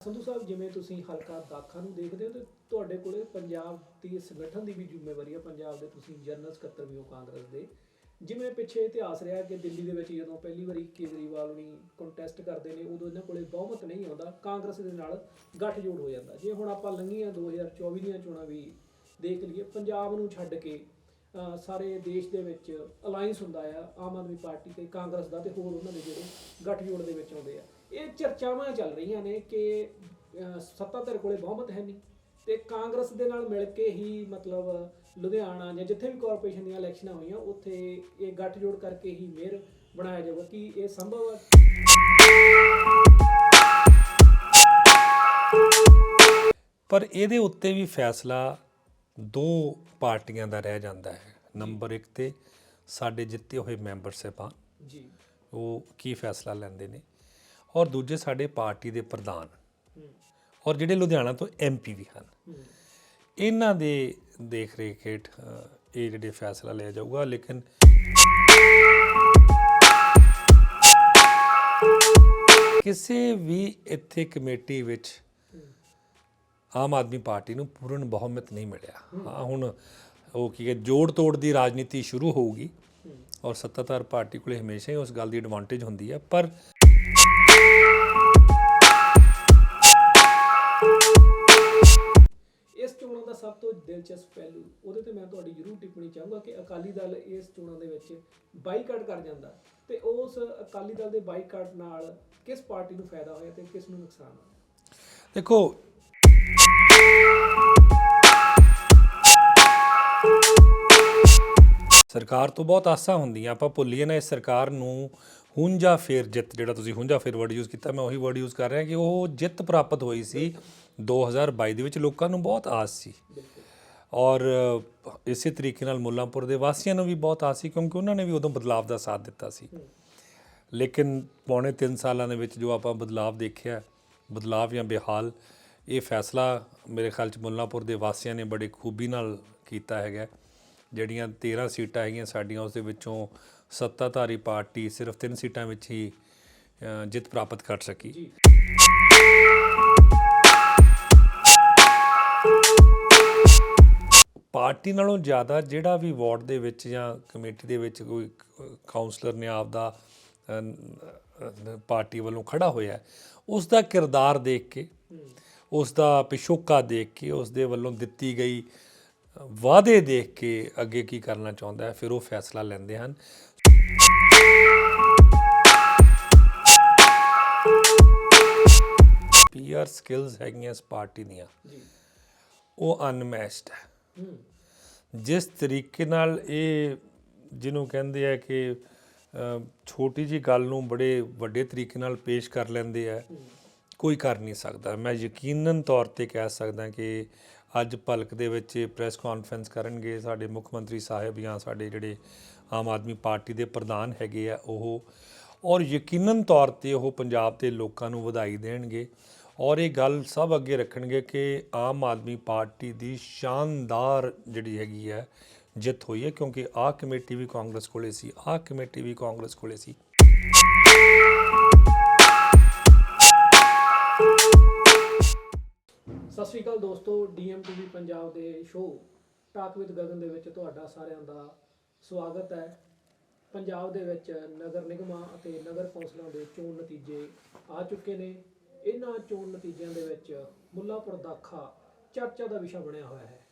ਸੰਧੂ ਸਾਹਿਬ, ਜਿਵੇਂ ਤੁਸੀਂ ਹਲਕਾ ਦਾਖਾ ਨੂੰ ਦੇਖਦੇ ਹੋ ਤੇ ਤੁਹਾਡੇ ਕੋਲੇ ਪੰਜਾਬ ਦੀ ਸੰਗਠਨ ਦੀ ਵੀ ਜ਼ਿੰਮੇਵਾਰੀ ਹੈ ਪੰਜਾਬ ਦੇ ਤੁਸੀਂ ਜਨਰਲ ਸਕੱਤਰ ਵੀ ਹੋ ਕਾਂਗਰਸ ਦੇ। ਜਿਵੇਂ ਪਿੱਛੇ ਇਤਿਹਾਸ ਰਿਹਾ ਕਿ ਦਿੱਲੀ ਦੇ ਵਿੱਚ ਜਦੋਂ ਪਹਿਲੀ ਵਾਰੀ ਕੇਜਰੀਵਾਲ ਨਹੀਂ ਕੰਟੈਸਟ ਕਰਦੇ ਨੇ, ਉਦੋਂ ਇਹਨਾਂ ਕੋਲੇ ਬਹੁਮਤ ਨਹੀਂ ਆਉਂਦਾ, ਕਾਂਗਰਸ ਦੇ ਨਾਲ ਗੱਠਜੋੜ ਹੋ ਜਾਂਦਾ। ਜੇ ਹੁਣ ਆਪਾਂ ਲੰਘੀਆਂ 2024 ਦੀਆਂ ਚੋਣਾਂ ਵੀ ਦੇਖ ਲਈਏ, ਪੰਜਾਬ ਨੂੰ ਛੱਡ ਕੇ ਸਾਰੇ ਦੇਸ਼ ਦੇ ਵਿੱਚ ਅਲਾਈਅੰਸ ਹੁੰਦਾ ਆ, ਆਮ ਆਦਮੀ ਪਾਰਟੀ ਤੇ ਕਾਂਗਰਸ ਦਾ ਤੇ ਹੋਰ ਉਹਨਾਂ ਦੇ ਜਿਹੜੇ ਗੱਠਜੋੜ ਦੇ ਵਿੱਚ ਆਉਂਦੇ ਆ। ਇਹ ਚਰਚਾਵਾਂ ਚੱਲ ਰਹੀਆਂ ਨੇ ਕਿ ਅਹ ਸੱਤਾਧਰ ਕੋਲੇ ਬਹੁਮਤ ਹੈ ਨਹੀਂ ਤੇ ਕਾਂਗਰਸ ਦੇ ਨਾਲ ਮਿਲ ਕੇ ਹੀ ਮਤਲਬ ਲੁਧਿਆਣਾ ਜਾਂ ਜਿੱਥੇ ਵੀ ਕਾਰਪੋਰੇਸ਼ਨ ਦੀਆਂ ਇਲੈਕਸ਼ਨਾਂ ਹੋਈਆਂ ਉੱਥੇ ਇਹ ਗੱਠਜੋੜ ਕਰਕੇ ਹੀ ਮੇਅਰ ਬਣਾਇਆ ਜਾਊਗਾ। ਕੀ ਇਹ ਸੰਭਵ ਹੈ? ਪਰ ਇਹਦੇ ਉੱਤੇ ਵੀ ਫੈਸਲਾ ਦੋ ਪਾਰਟੀਆਂ ਦਾ ਰਹਿ ਜਾਂਦਾ ਹੈ। ਨੰਬਰ 1 ਤੇ ਸਾਡੇ ਜਿੱਤੇ ਹੋਏ ਮੈਂਬਰ ਸਾਹਿਬਾਨ ਜੀ। ਉਹ ਕੀ ਫੈਸਲਾ ਲੈਂਦੇ ਨੇ? ਔਰ ਦੂਜੇ ਸਾਡੇ ਪਾਰਟੀ ਦੇ ਪ੍ਰਧਾਨ ਔਰ ਜਿਹੜੇ ਲੁਧਿਆਣਾ ਤੋਂ ਐਮਪੀ ਵੀ ਹਨ। ਇਹਨਾਂ ਦੇ ਦੇਖ ਰੇਖ ਹੇਠ ਇਹ ਜਿਹੜੇ ਫੈਸਲਾ ਲਿਆ ਜਾਊਗਾ, ਲੇਕਿਨ ਕਿਸੇ ਵੀ ਇੱਥੇ ਕਮੇਟੀ ਵਿੱਚ ਆਮ ਆਦਮੀ ਪਾਰਟੀ ਨੂੰ ਪੂਰਨ ਬਹੁਮਤ ਨਹੀਂ ਮਿਲਿਆ। ਹਾਂ, ਹੁਣ ਉਹ ਕੀ ਹੈ ਜੋੜ ਤੋੜ ਦੀ ਰਾਜਨੀਤੀ ਸ਼ੁਰੂ ਹੋਊਗੀ ਔਰ ਸੱਤਾਧਾਰ ਪਾਰਟੀ ਕੋਲੇ ਹਮੇਸ਼ਾ ਹੀ ਉਸ ਗੱਲ ਦੀ ਐਡਵਾਂਟੇਜ ਹੁੰਦੀ ਹੈ, ਪਰ ਦਿਲਚਸਪ ਪਹਿਲੂ ਉਹਦੇ ਤੇ ਮੈਂ ਤੁਹਾਡੀ ਜ਼ਰੂਰ ਟਿੱਪਣੀ ਚਾਹੂੰਗਾ ਕਿ ਅਕਾਲੀ ਦਲ ਇਸ ਚੋਣਾਂ ਦੇ ਵਿੱਚ ਬਾਈਕਾਟ ਕਰ ਜਾਂਦਾ ਤੇ ਉਸ ਅਕਾਲੀ ਦਲ ਦੇ ਬਾਈਕਾਟ ਨਾਲ ਕਿਸ ਪਾਰਟੀ ਨੂੰ ਫਾਇਦਾ ਹੋਇਆ ਤੇ ਕਿਸ ਨੂੰ ਨੁਕਸਾਨ ਹੋਇਆ? ਦੇਖੋ ਸਰਕਾਰ ਤੋਂ ਬਹੁਤ ਆਸਾਂ ਹੁੰਦੀਆਂ ਆਪਾਂ ਭੁੱਲੀਏ ਨਾ ਇਸ ਸਰਕਾਰ ਨੂੰ ਹੁੰਜਾ ਫੇਰ ਜਿੱਤ ਜਿਹੜਾ ਤੁਸੀਂ ਹੁੰਜਾ ਫੇਰ ਵਰਡ ਯੂਜ਼ ਕੀਤਾ ਮੈਂ ਉਹੀ ਵਰਡ ਯੂਜ਼ ਕਰ ਰਿਹਾ ਕਿ ਉਹ ਜਿੱਤ ਪ੍ਰਾਪਤ ਹੋਈ ਸੀ 2022 ਦੇ ਵਿੱਚ ਲੋਕਾਂ ਨੂੰ ਬਹੁਤ ਆਸ ਸੀ। ਔਰ ਅ, ਇਸੇ ਤਰੀਕੇ ਨਾਲ ਮੁੱਲਾਂਪੁਰ ਦੇ ਵਾਸੀਆਂ ਨੂੰ ਵੀ ਬਹੁਤ ਆਸ ਸੀ ਕਿਉਂਕਿ ਉਹਨਾਂ ਨੇ ਵੀ ਉਦੋਂ ਬਦਲਾਵ ਦਾ ਸਾਥ ਦਿੱਤਾ ਸੀ। ਲੇਕਿਨ ਪੌਣੇ 3 ਸਾਲਾਂ ਦੇ ਵਿੱਚ ਜੋ ਆਪਾਂ ਬਦਲਾਵ ਦੇਖਿਆ ਬਦਲਾਵ ਜਾਂ ਬਿਹਾਲ ਇਹ ਫੈਸਲਾ ਮੇਰੇ ਖਿਆਲ ਚ ਮੁੱਲਾਂਪੁਰ ਦੇ ਵਾਸੀਆਂ ਨੇ ਬੜੇ ਖੂਬੀ ਨਾਲ ਕੀਤਾ ਹੈਗਾ। ਜਿਹੜੀਆਂ 13 ਸੀਟਾਂ ਹੈਗੀਆਂ ਸਾਡੀਆਂ ਉਸ ਦੇ ਵਿੱਚੋਂ ਸੱਤਾਧਾਰੀ ਪਾਰਟੀ ਸਿਰਫ 3 ਸੀਟਾਂ ਵਿੱਚ ਹੀ ਜਿੱਤ ਪ੍ਰਾਪਤ ਕਰ ਸਕੀ। ਪਾਰਟੀ ਨਾਲੋਂ ਜ਼ਿਆਦਾ ਜਿਹੜਾ ਵੀ ਵਾਰਡ ਦੇ ਵਿੱਚ ਜਾਂ ਕਮੇਟੀ ਦੇ ਵਿੱਚ ਕੋਈ ਕਾਉਂਸਲਰ ਨੇ ਆਪਦਾ ਅ, ਅ, ਪਾਰਟੀ ਵੱਲੋਂ ਖੜਾ ਹੋਇਆ ਉਸ ਦਾ ਕਿਰਦਾਰ ਦੇਖ ਕੇ ਉਸ ਦਾ ਪਿਛੋਕਾ ਦੇਖ ਕੇ ਉਸ ਦੇ ਵੱਲੋਂ ਦਿੱਤੀ ਗਈ ਵਾਅਦੇ ਦੇਖ ਕੇ ਅੱਗੇ ਕੀ ਕਰਨਾ ਚਾਹੁੰਦਾ ਹੈ ਫਿਰ ਉਹ ਫੈਸਲਾ ਲੈਂਦੇ ਹਨ। ਪੀਆਰ ਸਕਿੱਲਸ ਹੈਗੀਆਂ ਇਸ ਪਾਰਟੀ ਦੀਆਂ। ਜੀ। ਉਹ ਅਨਮੈਚਡ ਹੂੰ। ਜਿਸ ਤਰੀਕੇ ਨਾਲ ਇਹ ਜਿਹਨੂੰ ਕਹਿੰਦੇ ਆ ਕਿ ਛੋਟੀ ਜੀ ਗੱਲ ਨੂੰ ਬੜੇ ਵੱਡੇ ਤਰੀਕੇ ਨਾਲ ਪੇਸ਼ ਕਰ ਲੈਂਦੇ ਆ, ਕੋਈ ਕਰ ਨਹੀਂ ਸਕਦਾ। ਮੈਂ ਯਕੀਨਨ ਤੌਰ ਤੇ ਕਹਿ ਸਕਦਾ ਕਿ ਅੱਜ ਭਲਕ ਦੇ ਵਿੱਚ ਪ੍ਰੈਸ ਕਾਨਫਰੰਸ ਕਰਨਗੇ, ਸਾਡੇ ਮੁੱਖ ਮੰਤਰੀ ਸਾਹਿਬ ਜਾਂ ਸਾਡੇ ਜਿਹੜੇ ਆਮ ਆਦਮੀ ਪਾਰਟੀ ਦੇ ਪ੍ਰਧਾਨ ਹੈਗੇ ਆ ਉਹ। ਔਰ ਯਕੀਨਨ ਤੌਰ ਤੇ ਉਹ ਪੰਜਾਬ ਦੇ ਲੋਕਾਂ ਨੂੰ ਵਧਾਈ ਦੇਣਗੇ। ਔਰ ਇਹ ਗੱਲ ਸਭ ਅੱਗੇ ਰੱਖਣਗੇ ਕਿ ਆਮ ਆਦਮੀ ਪਾਰਟੀ ਦੀ ਸ਼ਾਨਦਾਰ ਜਿਹੜੀ ਹੈਗੀ ਹੈ, ਜਿੱਤ ਹੋਈ ਹੈ, ਕਿਉਂਕਿ ਆਹ ਕਮੇਟੀ ਵੀ ਕਾਂਗਰਸ ਕੋਲੇ ਸੀ, ਆਹ ਕਮੇਟੀ ਵੀ ਕਾਂਗਰਸ ਕੋਲੇ ਸੀ। ਸਤਿ ਸ਼੍ਰੀ ਅਕਾਲ ਦੋਸਤੋ ਡੀਐਮਟੀਵੀ ਪੰਜਾਬ ਦੇ ਸ਼ੋਅ ਟਾਕ ਵਿਦ ਗਗਨ ਦੇ ਵਿੱਚ ਤੁਹਾਡਾ ਸਾਰਿਆਂ ਦਾ ਸਵਾਗਤ ਹੈ। ਪੰਜਾਬ ਦੇ ਵਿੱਚ ਨਗਰ ਨਿਗਮਾਂ ਅਤੇ ਨਗਰ ਕੌਂਸਲਾਂ ਦੇ ਚੋਣ ਨਤੀਜੇ ਆ ਚੁੱਕੇ ਨੇ। ਇਹਨਾਂ ਚੋਣ ਨਤੀਜਿਆਂ ਦੇ ਵਿੱਚ ਮੁੱਲਾਪੁਰ ਦਾਖਾ ਚਰਚਾ ਦਾ ਵਿਸ਼ਾ ਬਣਿਆ ਹੋਇਆ ਹੈ।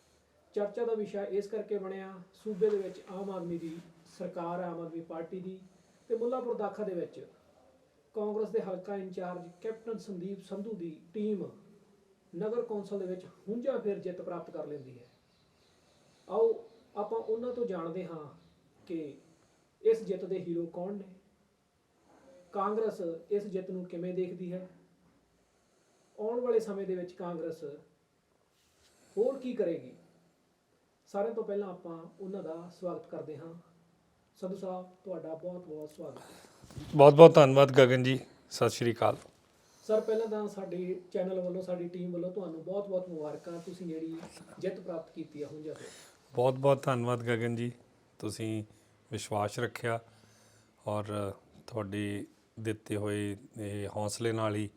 ਚਰਚਾ ਦਾ ਵਿਸ਼ਾ ਇਸ ਕਰਕੇ ਬਣਿਆ, ਸੂਬੇ ਦੇ ਵਿੱਚ ਆਮ ਆਦਮੀ ਦੀ ਸਰਕਾਰ, ਆਮ ਆਦਮੀ ਪਾਰਟੀ ਦੀ ਤੇ ਮੁੱਲਾਪੁਰ ਦਾਖਾ ਦੇ ਵਿੱਚ ਕਾਂਗਰਸ ਦੇ ਹਲਕਾ ਇੰਚਾਰਜ ਕੈਪਟਨ ਸੰਦੀਪ ਸੰਧੂ ਦੀ ਟੀਮ ਨਗਰ ਕੌਂਸਲ ਦੇ ਵਿੱਚ ਹੁੰਜਾ ਫਿਰ ਜਿੱਤ ਪ੍ਰਾਪਤ ਕਰ ਲੈਂਦੀ ਹੈ। ਆਓ ਆਪਾਂ ਉਹਨਾਂ ਤੋਂ ਜਾਣਦੇ ਹਾਂ ਕਿ ਇਸ ਜਿੱਤ ਦੇ ਹੀਰੋ ਕੌਣ ਨੇ। ਕਾਂਗਰਸ ਇਸ ਜਿੱਤ ਨੂੰ ਕਿਵੇਂ ਦੇਖਦੀ ਹੈ? ਆਉਣ ਵਾਲੇ ਸਮੇਂ ਦੇ ਵਿੱਚ ਕਾਂਗਰਸ ਹੋਰ ਕੀ ਕਰੇਗੀ? ਸਾਰਿਆਂ ਤੋਂ ਪਹਿਲਾਂ ਆਪਾਂ ਉਹਨਾਂ ਦਾ ਸਵਾਗਤ ਕਰਦੇ ਹਾਂ। ਸੰਧੂ ਸਾਹਿਬ ਤੁਹਾਡਾ ਬਹੁਤ ਬਹੁਤ ਸਵਾਗਤ। ਹੈ ਬਹੁਤ ਬਹੁਤ ਧੰਨਵਾਦ ਗਗਨ ਜੀ। ਸਤਿ ਸ਼੍ਰੀ ਅਕਾਲ। ਸਰ ਪਹਿਲਾਂ ਤਾਂ ਸਾਡੇ ਚੈਨਲ ਵੱਲੋਂ ਸਾਡੀ ਟੀਮ ਵੱਲੋਂ ਤੁਹਾਨੂੰ ਬਹੁਤ-ਬਹੁਤ ਮੁਬਾਰਕਾਂ। ਤੁਸੀਂ ਜਿਹੜੀ ਜਿੱਤ ਪ੍ਰਾਪਤ ਕੀਤੀ ਹੈ ਹੁੰਜਾ ਫਿਰ ਬਹੁਤ ਬਹੁਤ ਧੰਨਵਾਦ ਗਗਨ ਜੀ। ਤੁਸੀਂ ਵਿਸ਼ਵਾਸ ਰੱਖਿਆ ਔਰ ਤੁਹਾਡੇ ਦਿੱਤੇ ਹੋਏ ਇਹ ਹੌਸਲੇ ਨਾਲ ਹੀ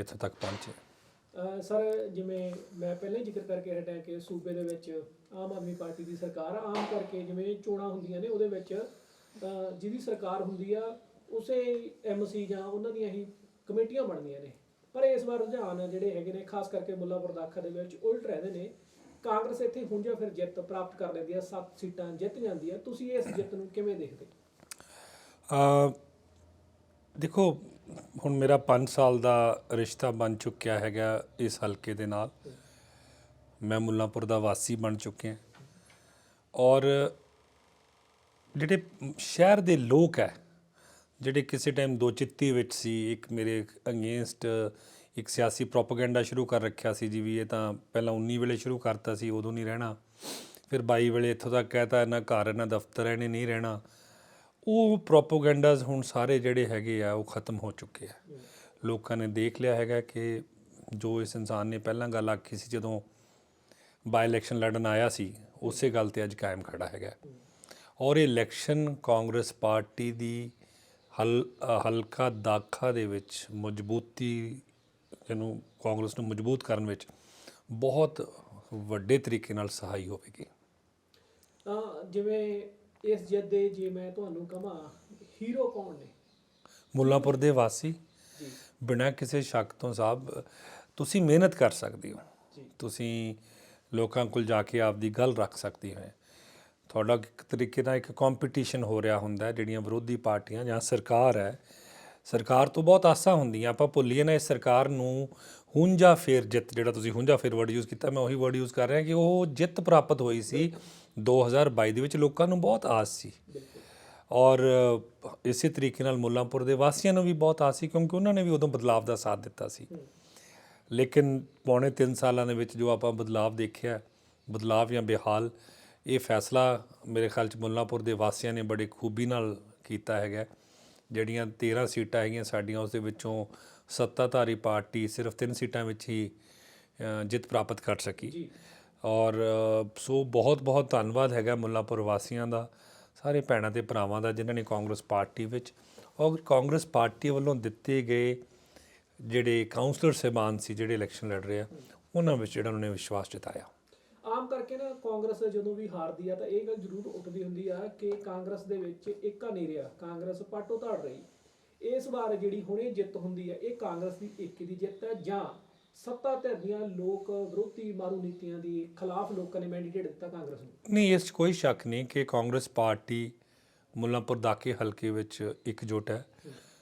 ਇੱਥੇ ਤੱਕ ਪਹੁੰਚੇ। ਅਹ ਸਰ ਜਿਵੇਂ ਮੈਂ ਪਹਿਲਾਂ ਹੀ ਜ਼ਿਕਰ ਕਰਕੇ ਹਟਿਆ ਕਿ ਸੂਬੇ ਦੇ ਵਿੱਚ ਆਮ ਆਦਮੀ ਪਾਰਟੀ ਦੀ ਸਰਕਾਰ ਆ। ਆਮ ਕਰਕੇ ਜਿਵੇਂ ਚੋਣਾਂ ਹੁੰਦੀਆਂ ਨੇ ਉਹਦੇ ਵਿੱਚ ਅਹ ਜਿਹਦੀ ਸਰਕਾਰ ਹੁੰਦੀ ਆ ਉਸੇ ਐਮਸੀ ਜਾਂ ਉਹਨਾਂ ਦੀਆਂ ਹੀ ਕਮੇਟੀਆਂ ਬਣਦੀਆਂ ਨੇ। ਪਰ ਇਸ ਵਾਰ ਰੁਝਾਨ ਜਿਹੜੇ ਹੈਗੇ ਨੇ ਖਾਸ ਕਰਕੇ ਮੁੱਲਾਪੁਰ ਦਾਖਾ ਦੇ ਵਿੱਚ ਉਲਟ ਰਹਿੰਦੇ ਨੇ। ਕਾਂਗਰਸ ਇੱਥੇ ਹੁੰਜਾ ਫਿਰ ਜਿੱਤ ਪ੍ਰਾਪਤ ਕਰ ਲੈਂਦੀ ਆ ਸੱਤ ਸੀਟਾਂ ਜਿੱਤ ਜਾਂਦੀ ਆ। ਤੁਸੀਂ ਇਸ ਜਿੱਤ ਨੂੰ ਕਿਵੇਂ ਦੇਖਦੇ? ਅ, ਦੇਖੋ ਹੁਣ ਮੇਰਾ 5 ਸਾਲ ਦਾ ਰਿਸ਼ਤਾ ਬਣ ਚੁੱਕਿਆ ਹੈਗਾ ਇਸ ਹਲਕੇ ਦੇ ਨਾਲ। ਮੈਂ ਮੁੱਲਾਂਪੁਰ ਦਾ ਵਾਸੀ ਬਣ ਚੁੱਕਿਆ। ਔਰ ਜਿਹੜੇ ਸ਼ਹਿਰ ਦੇ ਲੋਕ ਹੈ ਜਿਹੜੇ ਕਿਸੇ ਟਾਈਮ ਦੋ ਚਿੱਤੀ ਵਿੱਚ ਸੀ ਇੱਕ ਮੇਰੇ ਅਗੇਂਸਟ ਇੱਕ ਸਿਆਸੀ ਪ੍ਰੋਪਗੈਂਡਾ ਸ਼ੁਰੂ ਕਰ ਰੱਖਿਆ ਸੀ ਜੀ ਵੀ ਇਹ ਤਾਂ ਪਹਿਲਾਂ 19 ਵੇਲੇ ਸ਼ੁਰੂ ਕਰਤਾ ਸੀ ਉਦੋਂ ਨਹੀਂ ਰਹਿਣਾ। ਫਿਰ 22 ਵੇਲੇ ਇੱਥੋਂ ਤੱਕ ਕਹਿਤਾ ਇਹਨਾਂ ਘਰ ਇਹਨਾਂ ਦਫ਼ਤਰ ਹੈ, ਇਹਨੇ ਨਹੀਂ ਰਹਿਣਾ। ਉਹ ਪ੍ਰੋਪਗੈਂਡਾਸ ਹੁਣ ਸਾਰੇ ਜਿਹੜੇ ਹੈਗੇ ਆ, ਉਹ ਖਤਮ ਹੋ ਚੁੱਕੇ ਆ। ਲੋਕਾਂ ਨੇ ਦੇਖ ਲਿਆ ਹੈਗਾ ਕਿ ਜੋ ਇਸ ਇਨਸਾਨ ਨੇ ਪਹਿਲਾਂ ਗੱਲ ਆਖੀ ਸੀ, ਜਦੋਂ ਬਾਈ ਇਲੈਕਸ਼ਨ ਲੜਨ ਆਇਆ ਸੀ, ਉਸੇ ਗੱਲ ਤੇ ਅੱਜ ਕਾਇਮ ਖੜਾ ਹੈਗਾ। ਔਰ ਇਹ ਇਲੈਕਸ਼ਨ ਕਾਂਗਰਸ ਪਾਰਟੀ ਦੀ ਹਲ, ਹਲਕਾ ਦਾਖਾ ਦੇ ਵਿੱਚ ਮਜ਼ਬੂਤੀ, ਇਹਨੂੰ ਕਾਂਗਰਸ ਨੂੰ ਮਜ਼ਬੂਤ ਕਰਨ ਵਿੱਚ ਬਹੁਤ ਵੱਡੇ ਤਰੀਕੇ ਨਾਲ ਸਹਾਈ ਹੋਵੇਗੀ। ਜਿਵੇਂ ਇਸ ਜਿੱਤ ਦੇ ਜੇ ਮੈਂ ਤੁਹਾਨੂੰ ਕਹਾਂ ਹੀਰੋ ਕੌਣ ਨੇ? ਮੁੱਲਾਂਪੁਰ ਦੇ ਵਾਸੀ ਜੀ। ਬਿਨਾਂ ਕਿਸੇ ਸ਼ੱਕ ਤੋਂ ਸਾਹਿਬ ਤੁਸੀਂ ਮਿਹਨਤ ਕਰ ਸਕਦੇ ਹੋ। ਤੁਸੀਂ ਲੋਕਾਂ ਕੋਲ ਜਾ ਕੇ ਆਪਦੀ ਗੱਲ ਰੱਖ ਸਕਦੇ ਹੋ। ਤੁਹਾਡਾ ਇੱਕ ਤਰੀਕੇ ਨਾਲ ਇੱਕ ਕੰਪੀਟੀਸ਼ਨ ਹੋ ਰਿਹਾ ਹੁੰਦਾ ਜਿਹੜੀਆਂ ਵਿਰੋਧੀ ਪਾਰਟੀਆਂ ਜਾਂ ਸਰਕਾਰ ਹੈ। ਸਰਕਾਰ ਤੋਂ ਬਹੁਤ ਆਸਾਂ ਹੁੰਦੀਆਂ ਆਪਾਂ ਭੁੱਲੀਏ ਨਾ ਇਸ ਸਰਕਾਰ ਨੂੰ ਹੁੰਜਾ ਫੇਰ ਜਿੱਤ ਜਿਹੜਾ ਤੁਸੀਂ ਹੁੰਜਾ ਫੇਰ ਵਰਡ ਯੂਜ਼ ਕੀਤਾ ਮੈਂ ਉਹੀ ਵਰਡ ਯੂਜ਼ ਕਰ ਰਿਹਾ ਕਿ ਉਹ ਜਿੱਤ ਪ੍ਰਾਪਤ ਹੋਈ ਸੀ। 2022 ਦੇ ਵਿੱਚ ਲੋਕਾਂ ਨੂੰ ਬਹੁਤ ਆਸ ਸੀ। ਔਰ ਅ, ਇਸੇ ਤਰੀਕੇ ਨਾਲ ਮੁੱਲਾਂਪੁਰ ਦੇ ਵਾਸੀਆਂ ਨੂੰ ਵੀ ਬਹੁਤ ਆਸ ਸੀ ਕਿਉਂਕਿ ਉਹਨਾਂ ਨੇ ਵੀ ਉਦੋਂ ਬਦਲਾਵ ਦਾ ਸਾਥ ਦਿੱਤਾ ਸੀ। ਲੇਕਿਨ ਪੌਣੇ 3 ਸਾਲਾਂ ਦੇ ਵਿੱਚ ਜੋ ਆਪਾਂ ਬਦਲਾਵ ਦੇਖਿਆ ਬਦਲਾਵ ਜਾਂ ਬਿਹਾਲ ਇਹ ਫੈਸਲਾ ਮੇਰੇ ਖਿਆਲ ਚ ਮੁੱਲਾਂਪੁਰ ਦੇ ਵਾਸੀਆਂ ਨੇ ਬੜੇ ਖੂਬੀ ਨਾਲ ਕੀਤਾ ਹੈਗਾ। ਜਿਹੜੀਆਂ 13 ਸੀਟਾਂ ਹੈਗੀਆਂ ਸਾਡੀਆਂ ਉਸ ਦੇ ਵਿੱਚੋਂ ਸੱਤਾਧਾਰੀ ਪਾਰਟੀ ਸਿਰਫ 3 ਸੀਟਾਂ ਵਿੱਚ ਹੀ ਜਿੱਤ ਪ੍ਰਾਪਤ ਕਰ ਸਕੀ। ਔਰ ਸੋ ਬਹੁਤ ਬਹੁਤ ਧੰਨਵਾਦ ਹੈਗਾ ਮੁੱਲਾਪੁਰ ਵਾਸੀਆਂ ਦਾ, ਸਾਰੇ ਭੈਣਾਂ ਤੇ ਭਰਾਵਾਂ ਦਾ ਜਿਨ੍ਹਾਂ ਨੇ ਕਾਂਗਰਸ ਪਾਰਟੀ ਵਿੱਚ, ਔਰ ਕਾਂਗਰਸ ਪਾਰਟੀ ਵੱਲੋਂ ਦਿੱਤੇ ਗਏ ਜਿਹੜੇ ਕਾਉਂਸਲਰ ਸਹਿਬਾਨ ਸੀ, ਜਿਹੜੇ ਇਲੈਕਸ਼ਨ ਲੜ ਰਹੇ ਆ, ਉਹਨਾਂ ਵਿੱਚ ਜਿਹੜਾ ਉਹਨਾਂ ਨੇ ਵਿਸ਼ਵਾਸ ਜਤਾਇਆ। ਆਮ ਕਰਕੇ ਨਾ ਕਾਂਗਰਸ ਜਦੋਂ ਵੀ ਹਾਰਦੀ ਆ ਤਾਂ ਇਹ ਗੱਲ ਜ਼ਰੂਰ ਉੱਠਦੀ ਹੁੰਦੀ ਆ ਕਿ ਕਾਂਗਰਸ ਦੇ ਵਿੱਚ ਏਕਾ ਨਹੀਂ ਰਿਹਾ ਕਾਂਗਰਸ ਪਾਟੋ ਧੜ ਰਹੀ। ਇਸ ਵਾਰ ਜਿਹੜੀ ਹੁਣੇ ਜਿੱਤ ਹੁੰਦੀ ਆ, ਇਹ ਕਾਂਗਰਸ ਦੀ ਏਕੇ ਦੀ ਜਿੱਤ ਹੈ ਜਾਂ ਸੱਤਾ ਧਿਰ ਦੀਆਂ ਲੋਕ ਵਿਰੋਧੀ ਮਾਰੂ ਨੀਤੀਆਂ ਦੀ ਖਿਲਾਫ ਲੋਕਾਂ ਨੇ ਮੈਂਡੇਟ ਦਿੱਤਾ ਕਾਂਗਰਸ ਨੂੰ। ਨਹੀਂ, ਇਸ 'ਚ ਕੋਈ ਸ਼ੱਕ ਨਹੀਂ ਕਿ ਕਾਂਗਰਸ ਪਾਰਟੀ ਮੁੱਲਾਂਪੁਰ ਦਾਕੇ ਹਲਕੇ ਵਿੱਚ ਇਕਜੁੱਟ ਹੈ।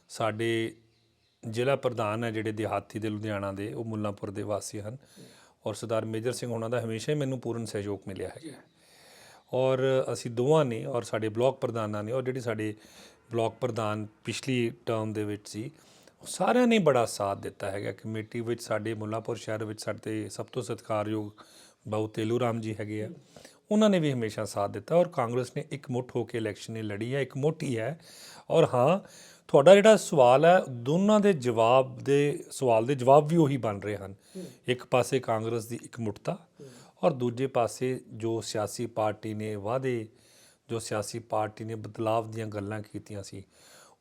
ਸਾਡੇ ਜ਼ਿਲ੍ਹਾ ਪ੍ਰਧਾਨ ਹੈ ਜਿਹੜੇ ਦਿਹਾਤੀ ਦੇ ਲੁਧਿਆਣਾ ਦੇ, ਉਹ ਮੁੱਲਾਂਪੁਰ ਦੇ ਵਾਸੀ ਹਨ ਔਰ ਸਰਦਾਰ ਮੇਜਰ ਸਿੰਘ ਉਹਨਾਂ ਦਾ ਹਮੇਸ਼ਾ ਹੀ ਮੈਨੂੰ ਪੂਰਨ ਸਹਿਯੋਗ ਮਿਲਿਆ ਹੈਗਾ ਔਰ ਅਸੀਂ ਦੋਵਾਂ ਨੇ ਔਰ ਸਾਡੇ ਬਲਾਕ ਪ੍ਰਧਾਨਾਂ ਨੇ ਔਰ ਜਿਹੜੇ ਸਾਡੇ ਬਲਾਕ ਪ੍ਰਧਾਨ ਪਿਛਲੀ ਟਰਮ ਦੇ ਵਿੱਚ ਸੀ ਸਾਰਿਆਂ ਨੇ ਬੜਾ ਸਾਥ ਦਿੱਤਾ ਹੈਗਾ ਕਮੇਟੀ ਵਿੱਚ, ਸਾਡੇ ਮੁੱਲਾਪੁਰ ਸ਼ਹਿਰ ਵਿੱਚ ਸਾਡੇ ਸਭ ਤੋਂ ਸਤਿਕਾਰਯੋਗ ਬਾਊ ਤੇਲੂ ਰਾਮ ਜੀ ਹੈਗੇ ਆ। ਉਹਨਾਂ ਨੇ ਵੀ ਹਮੇਸ਼ਾ ਸਾਥ ਦਿੱਤਾ ਔਰ ਕਾਂਗਰਸ ਨੇ ਇੱਕ ਮੁੱਠ ਹੋ ਕੇ ਇਲੈਕਸ਼ਨ ਨੇ ਲੜੀ ਹੈ, ਇੱਕ ਮੁੱਠ ਹੀ ਹੈ। ਔਰ ਹਾਂ, ਤੁਹਾਡਾ ਜਿਹੜਾ ਸਵਾਲ ਹੈ, ਦੋਨਾਂ ਦੇ ਜਵਾਬ ਦੇ ਸਵਾਲ ਦੇ ਜਵਾਬ ਵੀ ਉਹੀ ਬਣ ਰਹੇ ਹਨ। ਇੱਕ ਪਾਸੇ ਕਾਂਗਰਸ ਦੀ ਇੱਕ ਮੁੱਠਤਾ ਔਰ ਦੂਜੇ ਪਾਸੇ ਜੋ ਸਿਆਸੀ ਪਾਰਟੀ ਨੇ ਵਾਅਦੇ, ਜੋ ਸਿਆਸੀ ਪਾਰਟੀ ਨੇ ਬਦਲਾਵ ਦੀਆਂ ਗੱਲਾਂ ਕੀਤੀਆਂ ਸੀ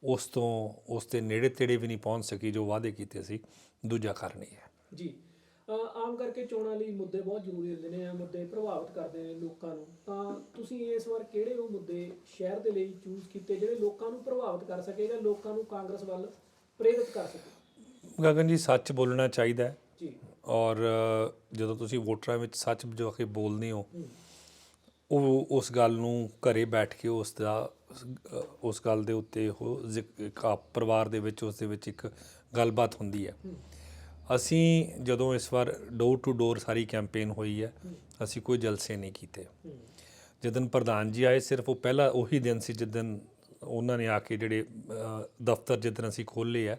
ਉਸ ਤੋਂ ਉਸ ਦੇ ਨੇੜੇ ਤੇੜੇ ਵੀ ਨਹੀਂ ਪਹੁੰਚ ਸਕੀ ਜੋ ਵਾਅਦੇ ਕੀਤੇ ਸੀ ਦੂਜਾ ਕਾਰਨ ਇਹ ਹੈ। ਜੀ। ਆਮ ਕਰਕੇ ਚੋਣਾਂ ਲਈ ਮੁੱਦੇ ਬਹੁਤ ਜ਼ਰੂਰੀ ਹੁੰਦੇ ਨੇ ਮੁੱਦੇ ਪ੍ਰਭਾਵਿਤ ਕਰਦੇ ਨੇ ਲੋਕਾਂ ਨੂੰ। ਤਾਂ ਤੁਸੀਂ ਇਸ ਵਾਰ ਕਿਹੜੇ ਉਹ ਮੁੱਦੇ ਸ਼ਹਿਰ ਦੇ ਲਈ ਚੂਜ਼ ਕੀਤੇ ਜਿਹੜੇ ਲੋਕਾਂ ਨੂੰ ਪ੍ਰਭਾਵਿਤ ਕਰ ਸਕੇ ਜਾਂ ਲੋਕਾਂ ਨੂੰ ਕਾਂਗਰਸ ਵੱਲ ਪ੍ਰੇਰਿਤ ਕਰ ਸਕੇ? ਗਗਨ ਜੀ ਸੱਚ ਬੋਲਣਾ ਚਾਹੀਦਾ ਹੈ। ਜੀ। ਔਰ ਜਦੋਂ ਤੁਸੀਂ ਵੋਟਰਾਂ ਵਿੱਚ ਸੱਚ ਜੋ ਕਿ ਬੋਲਦੇ ਹੋ। ਉਹ ਉਸ ਗੱਲ ਨੂੰ ਘਰੇ ਬੈਠ ਕੇ ਉਸ ਦਾ ਉਸ ਗੱਲ ਦੇ ਉੱਤੇ ਉਹ ਜ਼ਿਕ- ਪਰਿਵਾਰ ਦੇ ਵਿੱਚ, ਉਸ ਦੇ ਵਿੱਚ ਇੱਕ ਗੱਲਬਾਤ ਹੁੰਦੀ ਹੈ। ਅਸੀਂ ਜਦੋਂ ਇਸ ਵਾਰ door to door sorry campaign ਹੋਈ ਹੈ, ਅਸੀਂ ਕੋਈ ਜਲਸੇ ਨਹੀਂ ਕੀਤੇ। ਹੂੰ ਜਦੋਂ ਪ੍ਰਧਾਨ ਜੀ ਆਏ, ਸਿਰਫ ਉਹ ਪਹਿਲਾ ਉਹੀ ਦਿਨ ਸੀ ਜਿੱਦਨ ਉਹਨਾਂ ਨੇ ਆ ਕੇ ਜਿਹੜੇ ਦਫ਼ਤਰ ਜਿੱਦਣ ਅਸੀਂ ਖੋਲ੍ਹੇ ਆ,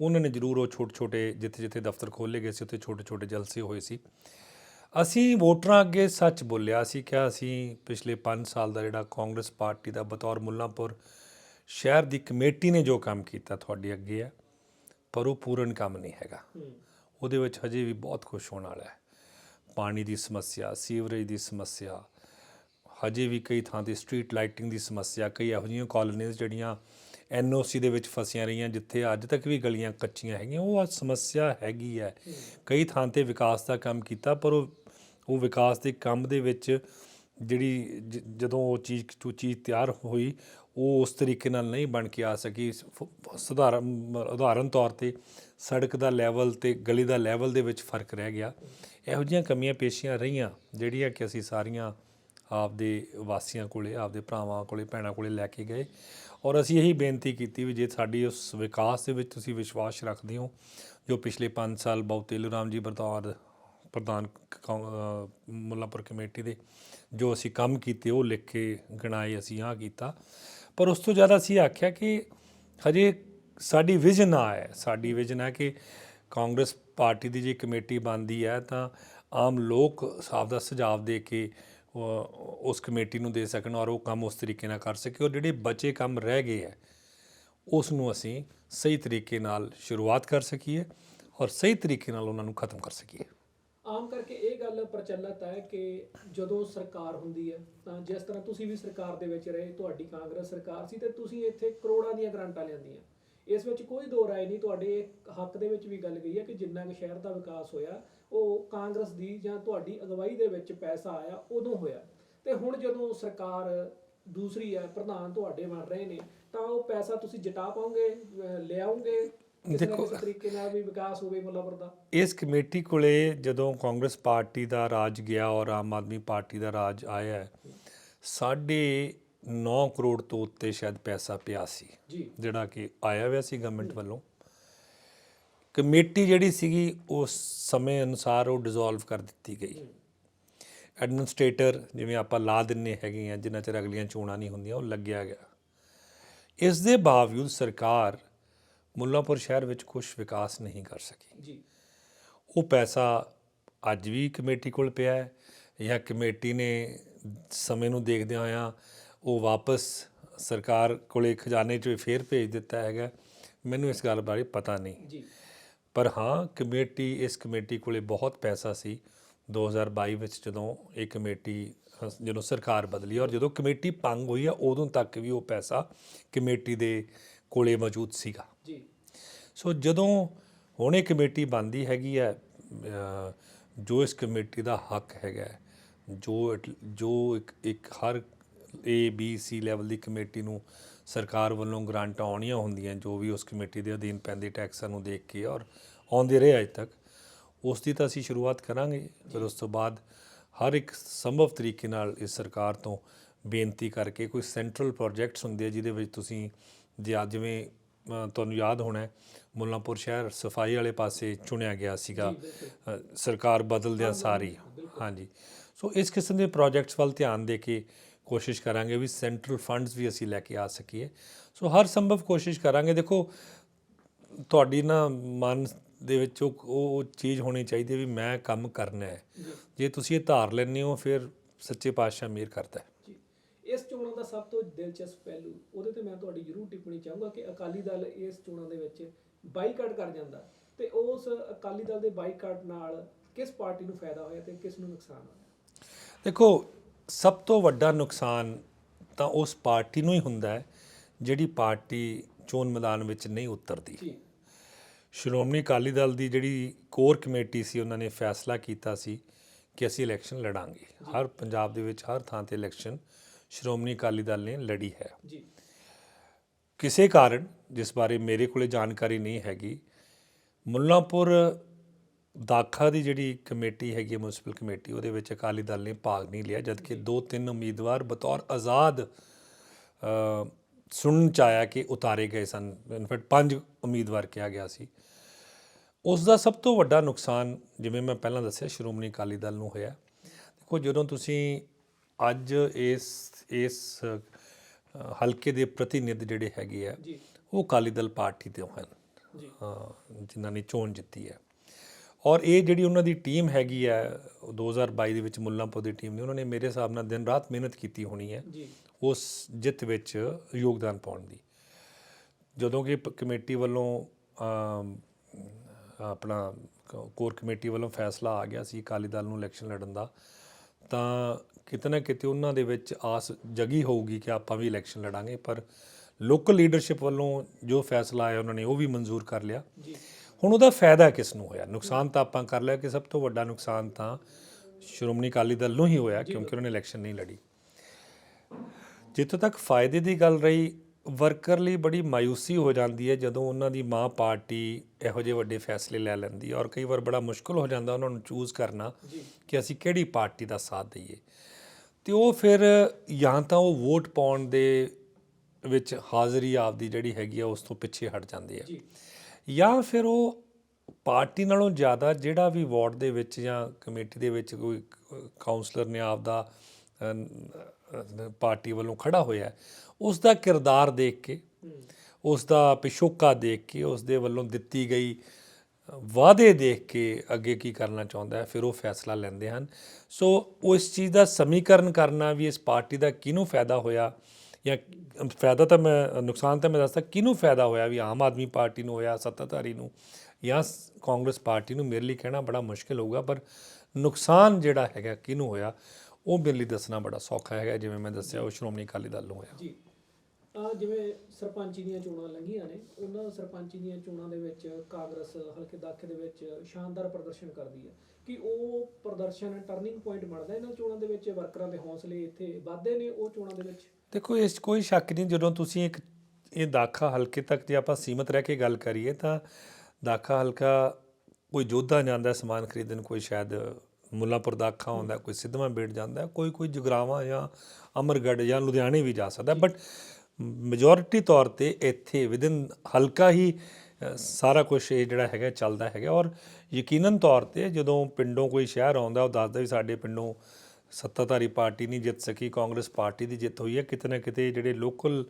ਉਹਨਾਂ ਨੇ ਜ਼ਰੂਰ ਉਹ ਛੋਟੇ ਛੋਟੇ ਜਿੱਥੇ ਜਿੱਥੇ ਦਫ਼ਤਰ ਖੋਲ੍ਹੇ ਗਏ ਸੀ, ਉੱਥੇ ਛੋਟੇ ਛੋਟੇ ਜਲਸੇ ਹੋਏ ਸੀ। ਅਸੀਂ ਵੋਟਰਾਂ ਅੱਗੇ ਸੱਚ ਬੋਲਿਆ ਸੀ ਕਿ ਅਸੀਂ ਪਿਛਲੇ 5 ਸਾਲ ਦਾ ਜਿਹੜਾ ਕਾਂਗਰਸ ਪਾਰਟੀ ਦਾ ਬਤੌਰ ਮੁੱਲਾਂਪੁਰ ਸ਼ਹਿਰ ਦੀ ਕਮੇਟੀ ਨੇ ਜੋ ਕੰਮ ਕੀਤਾ ਤੁਹਾਡੇ ਅੱਗੇ ਹੈ, ਪਰ ਉਹ ਪੂਰਨ ਕੰਮ ਨਹੀਂ ਹੈਗਾ। ਉਹਦੇ ਵਿੱਚ ਹਜੇ ਵੀ ਬਹੁਤ ਕੁਝ ਹੋਣ ਵਾਲਾ ਹੈ। ਪਾਣੀ ਦੀ ਸਮੱਸਿਆ, ਸੀਵਰੇਜ ਦੀ ਸਮੱਸਿਆ, ਹਜੇ ਵੀ ਕਈ ਥਾਂ ਤੇ ਸਟਰੀਟ ਲਾਈਟਿੰਗ ਦੀ ਸਮੱਸਿਆ, ਕਈ ਇਹੋ ਜਿਹੀਆਂ ਕਾਲੋਨੀਜ਼ ਜਿਹੜੀਆਂ ਐਨਓਸੀ ਦੇ ਵਿੱਚ ਫਸੀਆਂ ਰਹੀਆਂ, ਜਿੱਥੇ ਅੱਜ ਤੱਕ ਵੀ ਗਲੀਆਂ ਕੱਚੀਆਂ ਹੈਗੀਆਂ, ਉਹ ਸਮੱਸਿਆ ਹੈਗੀ ਹੈ। ਕਈ ਥਾਂ ਤੇ ਵਿਕਾਸ ਦਾ ਕੰਮ ਕੀਤਾ, ਪਰ ਉਹ ਉਹ ਵਿਕਾਸ ਦੇ ਕੰਮ ਦੇ ਵਿੱਚ ਜਿਹੜੀ ਜ- ਜਦੋਂ ਉਹ ਚੀਜ਼ ਜੋ ਚੀਜ਼ ਤਿਆਰ ਹੋਈ, ਉਹ ਉਸ ਤਰੀਕੇ ਨਾਲ ਨਹੀਂ ਬਣ ਕੇ ਆ ਸਕੀ। ਸਧਾਰਨ ਉਦਾਹਰਨ ਤੌਰ ਤੇ ਸੜਕ ਦਾ ਲੈਵਲ ਤੇ ਗਲੀ ਦਾ ਲੈਵਲ ਦੇ ਵਿੱਚ ਫ਼ਰਕ ਰਹਿ ਗਿਆ। ਇਹੋ ਜਿਹੀਆਂ ਕਮੀਆਂ ਪੇਸ਼ੀਆਂ ਰਹੀਆਂ, ਜਿਹੜੀਆਂ ਕਿ ਅਸੀਂ ਸਾਰੀਆਂ ਆਪਦੇ ਵਾਸੀਆਂ ਕੋਲੇ, ਆਪਦੇ ਭਰਾਵਾਂ ਕੋਲੇ, ਭੈਣਾਂ ਕੋਲੇ ਲੈ ਕੇ ਗਏ। ਔਰ ਅਸੀਂ ਇਹੀ ਬੇਨਤੀ ਕੀਤੀ ਵੀ ਜੇ ਸਾਡੀ ਉਸ ਵਿਕਾਸ ਦੇ ਵਿੱਚ ਤੁਸੀਂ ਵਿਸ਼ਵਾਸ ਰੱਖਦੇ ਹੋ, ਜੋ ਪਿਛਲੇ 5 ਸਾਲ ਬਾਉ ਤੇਲੂ ਰਾਮ ਜੀ ਬਤੌਰ ਪ੍ਰਧਾਨ ਕੌਂ- ਅਹ ਕਮੇਟੀ ਦੇ ਜੋ ਅਸੀਂ ਕੰਮ ਕੀਤੇ ਉਹ ਲਿਖ ਕੇ ਗਣਾਏ, ਅਸੀਂ ਆਹ ਕੀਤਾ। ਪਰ ਉਸ ਤੋਂ ਜ਼ਿਆਦਾ ਅਸੀਂ ਆਖਿਆ ਕਿ ਹਜੇ ਸਾਡੀ ਵਿਜ਼ਨ ਆ ਹੈ। ਸਾਡੀ ਵਿਜ਼ਨ ਹੈ ਕਿ ਕਾਂਗਰਸ ਪਾਰਟੀ ਦੀ ਜੇ ਕਮੇਟੀ ਬਣਦੀ ਹੈ ਤਾਂ ਆਮ ਲੋਕ ਸਾਹਿਬ ਦਾ ਸੁਝਾਅ ਦੇ ਕੇ ਉਸ ਕਮੇਟੀ ਨੂੰ ਦੇ ਸਕਣ ਔਰ ਉਹ ਕੰਮ ਉਸ ਤਰੀਕੇ ਨਾਲ ਕਰ ਸਕੇ। ਔਰ ਜਿਹੜੇ ਬਚੇ ਕੰਮ ਰਹਿ ਗਏ ਹੈ, ਉਸ ਨੂੰ ਅਸੀਂ ਸਹੀ ਤਰੀਕੇ ਨਾਲ ਸ਼ੁਰੂਆਤ ਕਰ ਸਕੀਏ ਔਰ ਸਹੀ ਤਰੀਕੇ ਨਾਲ ਉਹਨਾਂ ਨੂੰ ਖਤਮ ਕਰ ਸਕੀਏ। ਆਮ ਕਰਕੇ ਇਹ ਗੱਲ ਪ੍ਰਚਲਿਤ ਹੈ ਕਿ ਜਦੋਂ ਸਰਕਾਰ ਹੁੰਦੀ ਹੈ, ਤਾਂ ਜਿਸ ਤਰ੍ਹਾਂ ਤੁਸੀਂ ਵੀ ਸਰਕਾਰ ਦੇ ਵਿੱਚ ਰਹੇ, ਤੁਹਾਡੀ ਕਾਂਗਰਸ ਸਰਕਾਰ ਸੀ ਤੇ ਤੁਸੀਂ ਇੱਥੇ ਕਰੋੜਾਂ ਦੀਆਂ ਗ੍ਰਾਂਟਾਂ ਲਿਆਂਦੀਆਂ ਇਸ ਵਿੱਚ ਕੋਈ ਦੋ ਰਾਏ ਨਹੀਂ, ਤੁਹਾਡੇ ਹੱਕ ਦੇ ਵਿੱਚ ਵੀ ਗੱਲ ਗਈ ਹੈ ਕਿ ਜਿੰਨਾ ਕੁ ਸ਼ਹਿਰ ਦਾ ਵਿਕਾਸ ਹੋਇਆ, ਉਹ ਕਾਂਗਰਸ ਦੀ ਜਾਂ ਤੁਹਾਡੀ ਅਗਵਾਈ ਦੇ ਵਿੱਚ ਪੈਸਾ ਆਇਆ, ਉਦੋਂ ਹੋਇਆ। ਤੇ ਹੁਣ ਜਦੋਂ ਸਰਕਾਰ ਦੂਸਰੀ ਹੈ, ਪ੍ਰਧਾਨ ਤੁਹਾਡੇ ਬਣ ਰਹੇ ਨੇ, ਤਾਂ ਉਹ ਪੈਸਾ ਤੁਸੀਂ ਜਟਾ ਪਾਓਗੇ, ਅਹ ਦੇਖੋ- ਕਿਸੇ ਤਰੀਕੇ ਨਾਲ ਵੀ ਵਿਕਾਸ ਹੋਵੇ ਮੁੱਲਾਪੁਰ ਦਾ। ਇਸ ਕਮੇਟੀ ਕੋਲੇ ਜਦੋਂ ਕਾਂਗਰਸ ਪਾਰਟੀ ਦਾ ਰਾਜ ਗਿਆ ਔਰ ਆਮ ਆਦਮੀ ਪਾਰਟੀ ਦਾ ਰਾਜ ਆਇਆ ਸਾਢੇ 9 ਕਰੋੜ ਤੋਂ ਉੱਤੇ ਸ਼ਾਇਦ ਪੈਸਾ ਪਿਆ ਸੀ ਜਿਹੜਾ ਕਿ ਆਇਆ ਹੋਇਆ ਸੀ ਗਵਰਨਮੈਂਟ ਵੱਲੋਂ। ਕਮੇਟੀ ਜਿਹੜੀ ਸੀਗੀ ਉਸ ਸਮੇਂ ਅਨੁਸਾਰ ਉਹ ਡਿਸੋਲਵ ਕਰ ਦਿੱਤੀ ਗਈ। ਐਡਮਿਨਿਸਟ੍ਰੇਟਰ ਜਿਵੇਂ ਆਪਾਂ ਲਾ ਦਿੰਨੇ ਹੈਗੇ ਆ ਜਿੰਨਾ ਚਿਰ ਅਗਲੀਆਂ ਚੋਣਾਂ ਨਹੀਂ ਹੁੰਦੀਆਂ ਉਹ ਲੱਗਿਆ ਗਿਆ। ਇਸ ਦੇ ਬਾਵਜੂਦ ਸਰਕਾਰ ਮੁੱਲਾਂਪੁਰ ਸ਼ਹਿਰ ਵਿੱਚ ਕੁਝ ਵਿਕਾਸ ਨਹੀਂ ਕਰ ਸਕੀ। ਜੀ। ਉਹ ਪੈਸਾ ਅੱਜ ਵੀ ਕਮੇਟੀ ਕੋਲ ਪਿਆ ਹੈ ਜਾਂ ਕਮੇਟੀ ਨੇ ਸਮੇਂ ਨੂੰ ਦੇਖਦਿਆਂ ਹੋਇਆਂ ਉਹ ਵਾਪਸ ਸਰਕਾਰ ਕੋਲੇ ਖਜ਼ਾਨੇ 'ਚ ਫੇਰ ਭੇਜ ਦਿੱਤਾ ਹੈਗਾ। ਮੈਨੂੰ ਇਸ ਗੱਲ ਬਾਰੇ ਪਤਾ ਨਹੀਂ। ਜੀ। ਪਰ ਹਾਂ ਕਮੇਟੀ ਇਸ ਕਮੇਟੀ ਕੋਲੇ ਬਹੁਤ ਪੈਸਾ ਸੀ। 2022 ਵਿੱਚ ਜਦੋਂ ਇਹ ਕਮੇਟੀ ਜਦੋਂ ਸਰਕਾਰ ਬਦਲੀ ਔਰ ਜਦੋਂ ਕਮੇਟੀ ਭੰਗ ਹੋਈ ਆ ਉਦੋਂ ਤੱਕ ਵੀ ਉਹ ਪੈਸਾ ਕਮੇਟੀ ਦੇ ਕੋਲੇ ਮੌਜੂਦ ਸੀਗਾ। ਸੋ ਜਦੋਂ ਹੁਣ ਇਹ ਕਮੇਟੀ ਬਣਦੀ ਹੈਗੀ ਹੈ ਜੋ ਇਸ ਕਮੇਟੀ ਦਾ ਹੱਕ ਹੈਗਾ, ਜੋ ਇਟ- ਜੋ ਇੱਕ ਇੱਕ ਹਰ ਏ ਬੀ ਸੀ ਲੈਵਲ ਦੀ ਕਮੇਟੀ ਨੂੰ ਸਰਕਾਰ ਵੱਲੋਂ ਗ੍ਰਾਂਟਾਂ ਆਉਣੀਆਂ ਹੁੰਦੀਆਂ, ਜੋ ਵੀ ਉਸ ਕਮੇਟੀ ਦੇ ਅਧੀਨ ਪੈਂਦੇ ਟੈਕਸਾਂ ਨੂੰ ਦੇਖ ਕੇ ਔਰ ਆਉਂਦੇ ਰਹੇ ਅਜੇ ਤੱਕ, ਉਸ ਦੀ ਤਾਂ ਅਸੀਂ ਸ਼ੁਰੂਆਤ ਕਰਾਂਗੇ। ਫਿਰ ਉਸ ਤੋਂ ਬਾਅਦ ਹਰ ਇੱਕ ਸੰਭਵ ਤਰੀਕੇ ਨਾਲ ਇਸ ਸਰਕਾਰ ਤੋਂ ਬੇਨਤੀ ਕਰਕੇ ਕੋਈ ਸੈਂਟਰਲ ਪ੍ਰੋਜੈਕਟਸ ਹੁੰਦੇ ਆ, ਜਿਹਦੇ ਵਿੱਚ ਤੁਸੀਂ ਜੇ ਅੱਜ ਜਿਵੇਂ ਤੁਹਾਨੂੰ ਯਾਦ ਹੋਣਾ ਮੁੱਲਾਂਪੁਰ ਸ਼ਹਿਰ ਸਫ਼ਾਈ ਵਾਲੇ ਪਾਸੇ ਚੁਣਿਆ ਗਿਆ ਸੀਗਾ ਸਰਕਾਰ ਬਦਲਦਿਆਂ ਸਾਰੀ। ਹਾਂਜੀ ਸੋ ਇਸ ਕਿਸਮ ਦੇ ਪ੍ਰੋਜੈਕਟਸ ਵੱਲ ਧਿਆਨ ਦੇ ਕੇ ਕੋਸ਼ਿਸ਼ ਕਰਾਂਗੇ ਵੀ ਸੈਂਟਰਲ ਫੰਡਸ ਵੀ ਅਸੀਂ ਲੈ ਕੇ ਆ ਸਕੀਏ। ਸੋ ਹਰ ਸੰਭਵ ਕੋਸ਼ਿਸ਼ ਕਰਾਂਗੇ। ਦੇਖੋ ਤੁਹਾਡੀ ਨਾ ਮਨ ਦੇ ਵਿੱਚ ਉਹ ਚੀਜ਼ ਹੋਣੀ ਚਾਹੀਦੀ ਹੈ ਵੀ ਮੈਂ ਕੰਮ ਕਰਨਾ ਹੈ। ਜੇ। ਤੁਸੀਂ ਇਹ ਧਾਰ ਲੈਂਦੇ ਹੋ ਫਿਰ ਸੱਚੇ ਪਾਤਸ਼ਾਹ ਮਿਹਰ ਕਰਦਾ ਹੈ। ਇਸ ਚੋਣਾਂ ਦਾ ਸਭ ਤੋਂ ਦਿਲਚਸਪ ਪਹਿਲੂ ਉਹਦੇ ਤੇ ਮੈਂ ਤੁਹਾਡੀ ਜ਼ਰੂਰ ਟਿੱਪਣੀ ਚਾਹੂੰਗਾ ਕਿ ਅਕਾਲੀ ਦਲ ਇਸ ਚੋਣਾਂ ਦੇ ਵਿੱਚ ਬਾਈਕਾਟ ਕਰ ਜਾਂਦਾ ਤੇ ਉਸ ਅਕਾਲੀ ਦਲ ਦੇ ਬਾਈਕਾਟ ਨਾਲ ਕਿਸ ਪਾਰਟੀ ਨੂੰ ਫਾਇਦਾ ਹੋਇਆ ਤੇ ਕਿਸ ਨੂੰ ਨੁਕਸਾਨ ਹੋਇਆ? ਦੇਖੋ ਸਭ ਤੋਂ ਵੱਡਾ ਨੁਕਸਾਨ ਤਾਂ ਉਸ ਪਾਰਟੀ ਨੂੰ ਹੀ ਹੁੰਦਾ ਹੈ ਜਿਹੜੀ ਪਾਰਟੀ ਚੋਣ ਮੈਦਾਨ ਵਿੱਚ ਨਹੀਂ ਉਤਰਦੀ। ਜੀ। ਸ਼੍ਰੋਮਣੀ ਅਕਾਲੀ ਦਲ ਦੀ ਜਿਹੜੀ ਕੋਰ ਕਮੇਟੀ ਸੀ ਉਹਨਾਂ ਨੇ ਫੈਸਲਾ ਕੀਤਾ ਸੀ ਕਿ ਅਸੀਂ ਇਲੈਕਸ਼ਨ ਲੜਾਂਗੇ। ਹਰ ਪੰਜਾਬ ਦੇ ਵਿੱਚ ਹਰ ਥਾਂ ਤੇ ਇਲੈਕਸ਼ਨ ਸ਼੍ਰੋਮਣੀ ਅਕਾਲੀ ਦਲ ਨੇ ਲੜੀ ਹੈ। ਜੀ। ਕਿਸੇ ਕਾਰਨ ਜਿਸ ਬਾਰੇ ਮੇਰੇ ਕੋਲੇ ਜਾਣਕਾਰੀ ਨਹੀਂ ਹੈਗੀ ਮੁੱਲਾਂਪੁਰ ਦਾਖਾ ਦੀ ਜਿਹੜੀ ਕਮੇਟੀ ਹੈਗੀ ਮਿਊਨਿਸਪਲ ਕਮੇਟੀ ਉਹਦੇ ਵਿੱਚ ਅਕਾਲੀ ਦਲ ਨੇ ਭਾਗ ਨਹੀਂ ਲਿਆ ਜਦਕਿ ਦੋ ਤਿੰਨ ਉਮੀਦਵਾਰ ਬਤੌਰ ਆਜ਼ਾਦ ਸੁਣਨ ਚ ਆਇਆ ਕਿ ਉਤਾਰੇ ਗਏ ਸਨ। ਇਨਫੈਕਟ ਪੰਜ ਉਮੀਦਵਾਰ ਕਿਹਾ ਗਿਆ ਸੀ। ਉਸ ਦਾ ਸਭ ਤੋਂ ਵੱਡਾ ਨੁਕਸਾਨ ਜਿਵੇਂ ਮੈਂ ਪਹਿਲਾਂ ਦੱਸਿਆ ਸ਼੍ਰੋਮਣੀ ਅਕਾਲੀ ਦਲ ਨੂੰ ਹੋਇਆ। ਦੇਖੋ ਜਦੋਂ ਤੁਸੀਂ ਅੱਜ ਇਸ ਇਸ ਹਲਕੇ ਦੇ ਪ੍ਰਤੀਨਿਧ ਜਿਹੜੇ ਹੈਗੇ ਆ ਉਹ ਅਕਾਲੀ ਦਲ ਪਾਰਟੀ ਤੋਂ ਹਨ। ਜੀ। ਜਿਨ੍ਹਾਂ ਨੇ ਚੋਣ ਜਿੱਤੀ ਹੈ। ਔਰ ਇਹ ਜਿਹੜੀ ਉਹਨਾਂ ਦੀ ਟੀਮ ਹੈਗੀ ਹੈ ਉਹ 2022 ਦੇ ਵਿੱਚ ਮੁੱਲਾਂਪੁਰ ਦੀ ਟੀਮ ਨੇ ਉਹਨਾਂ ਨੇ ਮੇਰੇ ਹਿਸਾਬ ਨਾਲ ਦਿਨ ਰਾਤ ਮਿਹਨਤ ਕੀਤੀ ਹੋਣੀ ਹੈ ਉਸ ਜਿੱਤ ਵਿੱਚ ਯੋਗਦਾਨ ਪਾਉਣ ਦੀ। ਜਦੋਂ ਕਿ ਕਮੇਟੀ ਵੱਲੋਂ ਆਪਣਾ ਕੋਰ ਕਮੇਟੀ ਵੱਲੋਂ ਫੈਸਲਾ ਆ ਗਿਆ ਸੀ ਅਕਾਲੀ ਦਲ ਨੂੰ ਇਲੈਕਸ਼ਨ ਲੜਨ ਦਾ ਤਾਂ ਕਿਤੇ ਨਾ ਕਿਤੇ ਉਹਨਾਂ ਦੇ ਵਿੱਚ ਆਸ ਜਗੀ ਹੋਊਗੀ ਕਿ ਆਪਾਂ ਵੀ ਇਲੈਕਸ਼ਨ ਲੜਾਂਗੇ ਪਰ ਲੋਕਲ ਲੀਡਰਸ਼ਿਪ ਵੱਲੋਂ ਜੋ ਫੈਸਲਾ ਆਇਆ ਉਹਨਾਂ ਨੇ ਉਹ ਵੀ ਮਨਜ਼ੂਰ ਕਰ ਲਿਆ। ਜੀ। ਹੁਣ ਉਹਦਾ ਫਾਇਦਾ ਕਿਸ ਨੂੰ ਹੋਇਆ? ਨੁਕਸਾਨ ਤਾਂ ਆਪਾਂ ਕਰ ਲਿਆ ਕਿ ਸਭ ਤੋਂ ਵੱਡਾ ਨੁਕਸਾਨ ਤਾਂ ਸ਼੍ਰੋਮਣੀ ਅਕਾਲੀ ਦਲ ਨੂੰ ਹੀ ਹੋਇਆ ਕਿਉਂਕਿ ਉਹਨਾਂ ਨੇ ਇਲੈਕਸ਼ਨ ਨਹੀਂ ਲੜੀ। ਜਿੱਥੋਂ ਤੱਕ ਫਾਇਦੇ ਦੀ ਗੱਲ ਰਹੀ ਵਰਕਰ ਲਈ ਬੜੀ ਮਾਇੂਸੀ ਹੋ ਜਾਂਦੀ ਹੈ ਜਦੋਂ ਉਹਨਾਂ ਦੀ ਮਾਂ ਪਾਰਟੀ ਇਹੋ ਜਿਹੇ ਵੱਡੇ ਫੈਸਲੇ ਲੈ ਲੈਂਦੀ ਹੈ ਔਰ ਕਈ ਵਾਰ ਬੜਾ ਮੁਸ਼ਕਲ ਹੋ ਜਾਂਦਾ ਉਹਨਾਂ ਨੂੰ ਚੂਜ਼ ਕਰਨਾ ਕਿ ਅਸੀਂ ਕਿਹੜੀ ਪਾਰਟੀ ਦਾ ਸਾਥ ਦਈਏ। ਤੇ ਉਹ ਫਿਰ ਜਾਂ ਤਾਂ ਉਹ ਵੋਟ ਪਾਉਣ ਦੇ ਵਿੱਚ ਹਾਜ਼ਰੀ ਆਪਦੀ ਜਿਹੜੀ ਹੈਗੀ ਆ ਉਸ ਤੋਂ ਪਿੱਛੇ ਹਟ ਜਾਂਦੇ ਆ। ਜੀ। ਫਿਰ ਉਹ ਪਾਰਟੀ ਨਾਲੋਂ ਜ਼ਿਆਦਾ ਜਿਹੜਾ ਵੀ ਵਾਰਡ ਦੇ ਵਿੱਚ ਜਾਂ ਕਮੇਟੀ ਦੇ ਵਿੱਚ ਕੋਈ ਕਾਉਂਸਲਰ ਨੇ ਆਪਦਾ ਪਾਰਟੀ ਵੱਲੋਂ ਖੜਾ ਹੋਇਆ ਉਸ ਦਾ ਕਿਰਦਾਰ ਦੇਖ ਕੇ ਉਸ ਦਾ ਪਿਛੋਕਾ ਦੇਖ ਕੇ ਉਸ ਦੇ ਵੱਲੋਂ ਦਿੱਤੀ ਗਈ ਵਾਅਦੇ ਦੇਖ ਕੇ ਅੱਗੇ ਕੀ ਕਰਨਾ ਚਾਹੁੰਦਾ ਹੈ, ਫਿਰ ਉਹ ਫੈਸਲਾ ਲੈਂਦੇ ਹਨ। ਸੋ ਉਸ ਚੀਜ਼ ਦਾ ਸਮੀਕਰਨ ਕਰਨਾ ਵੀ ਇਸ ਪਾਰਟੀ ਦਾ ਕਿਹਨੂੰ ਫਾਇਦਾ ਹੋਇਆ? ਜਾਂ ਫਾਇਦਾ ਤਾਂ ਮੈਂ, ਨੁਕਸਾਨ ਤਾਂ ਮੈਂ ਦੱਸਦਾ, ਕਿਹਨੂੰ ਫਾਇਦਾ ਹੋਇਆ ਵੀ ਆਮ ਆਦਮੀ ਪਾਰਟੀ ਨੂੰ ਹੋਇਆ, ਸੱਤਾਧਾਰੀ ਨੂੰ? ਜਾਂ ਕਾਂਗਰਸ ਪਾਰਟੀ ਨੂੰ? ਮੇਰੇ ਲਈ ਕਹਿਣਾ ਬੜਾ ਮੁਸ਼ਕਿਲ ਹੋਊਗਾ, ਪਰ ਨੁਕਸਾਨ ਜਿਹੜਾ ਹੈਗਾ ਕਿਹਨੂੰ ਹੋਇਆ, ਉਹ ਮੇਰੇ ਲਈ ਦੱਸਣਾ ਬੜਾ ਸੌਖਾ ਹੈਗਾ, ਜਿਵੇਂ ਮੈਂ ਦੱਸਿਆ, ਉਹ ਸ਼੍ਰੋਮਣੀ ਅਕਾਲੀ ਦਲ ਨੂੰ ਹੋਇਆ। ਜੀ। ਆ ਜਿਵੇਂ ਸਰਪੰਚੀ ਦੀਆਂ ਚੋਣਾਂ ਲੰਘੀਆਂ ਨੇ ਉਹਨਾਂ ਸਰਪੰਚੀ ਦੀਆਂ ਚੋਣਾਂ ਦੇ ਵਿੱਚ ਕਾਂਗਰਸ ਹਲਕੇ ਦਾਖੇ ਦੇ ਵਿੱਚ ਸ਼ਾਨਦਾਰ ਪ੍ਰਦਰਸ਼ਨ ਕਰਦੀ ਹੈ। ਕਿ ਉਹ ਪ੍ਰਦਰਸ਼ਨ ਟਰਨਿੰਗ ਪੁਆਇੰਟ ਬਣਦਾ ਇਹਨਾਂ ਚੋਣਾਂ ਦੇ ਵਿੱਚ ਵਰਕਰਾਂ ਦੇ ਹੌਸਲੇ ਇੱਥੇ ਵੱਧਦੇ ਨੇ ਉਹ ਚੋਣਾਂ ਦੇ ਵਿੱਚ? ਦੇਖੋ ਇਸ ਕੋਈ ਸ਼ੱਕ ਨਹੀਂ ਜਦੋਂ ਤੁਸੀਂ ਇੱਕ ਇਹ ਦਾਖਾ ਹਲਕੇ ਤੱਕ ਜੇ ਆਪਾਂ ਸੀਮਤ ਰਹਿ ਕੇ ਗੱਲ ਕਰੀਏ ਤਾਂ ਦਾਖਾ ਹਲਕਾ ਕੋਈ ਜੋਧਾ ਜਾਂਦਾ ਸਮਾਨ ਖਰੀਦਣ ਕੋਈ ਸ਼ਾਇਦ ਮੁੱਲਾਂਪੁਰ ਦਾਖਾ ਹੁੰਦਾ ਕੋਈ ਸਿੱਧਵਾਂ ਬੇਟ ਜਾਂਦਾ ਕੋਈ ਕੋਈ ਜਗਰਾਵਾਂ ਜਾਂ ਅਮਰਗੜ੍ਹ ਜਾਂ ਲੁਧਿਆਣੇ ਵੀ ਜਾ ਸਕਦਾ। ਬਟ ਮੈਜੋਰਿਟੀ ਤੌਰ ਤੇ ਇੱਥੇ ਵਿਦਿਨ ਹਲਕਾ ਹੀ ਸਾਰਾ ਕੁਝ ਇਹ ਜਿਹੜਾ ਹੈਗਾ, ਚੱਲਦਾ ਹੈਗਾ। ਔਰ ਯਕੀਨਨ ਤੌਰ ਤੇ ਜਦੋਂ ਪਿੰਡੋਂ ਕੋਈ ਸ਼ਹਿਰ ਆਉਂਦਾ, ਉਹ ਦੱਸਦਾ ਵੀ ਸਾਡੇ ਪਿੰਡੋਂ ਸੱਤਾਧਾਰੀ ਪਾਰਟੀ ਨਹੀਂ ਜਿੱਤ ਸਕੀ, ਕਾਂਗਰਸ ਪਾਰਟੀ ਦੀ ਜਿੱਤ ਹੋਈ ਹੈ। ਕਿਤੇ ਨਾ ਕਿਤੇ ਜਿਹੜੇ ਲੋਕਲ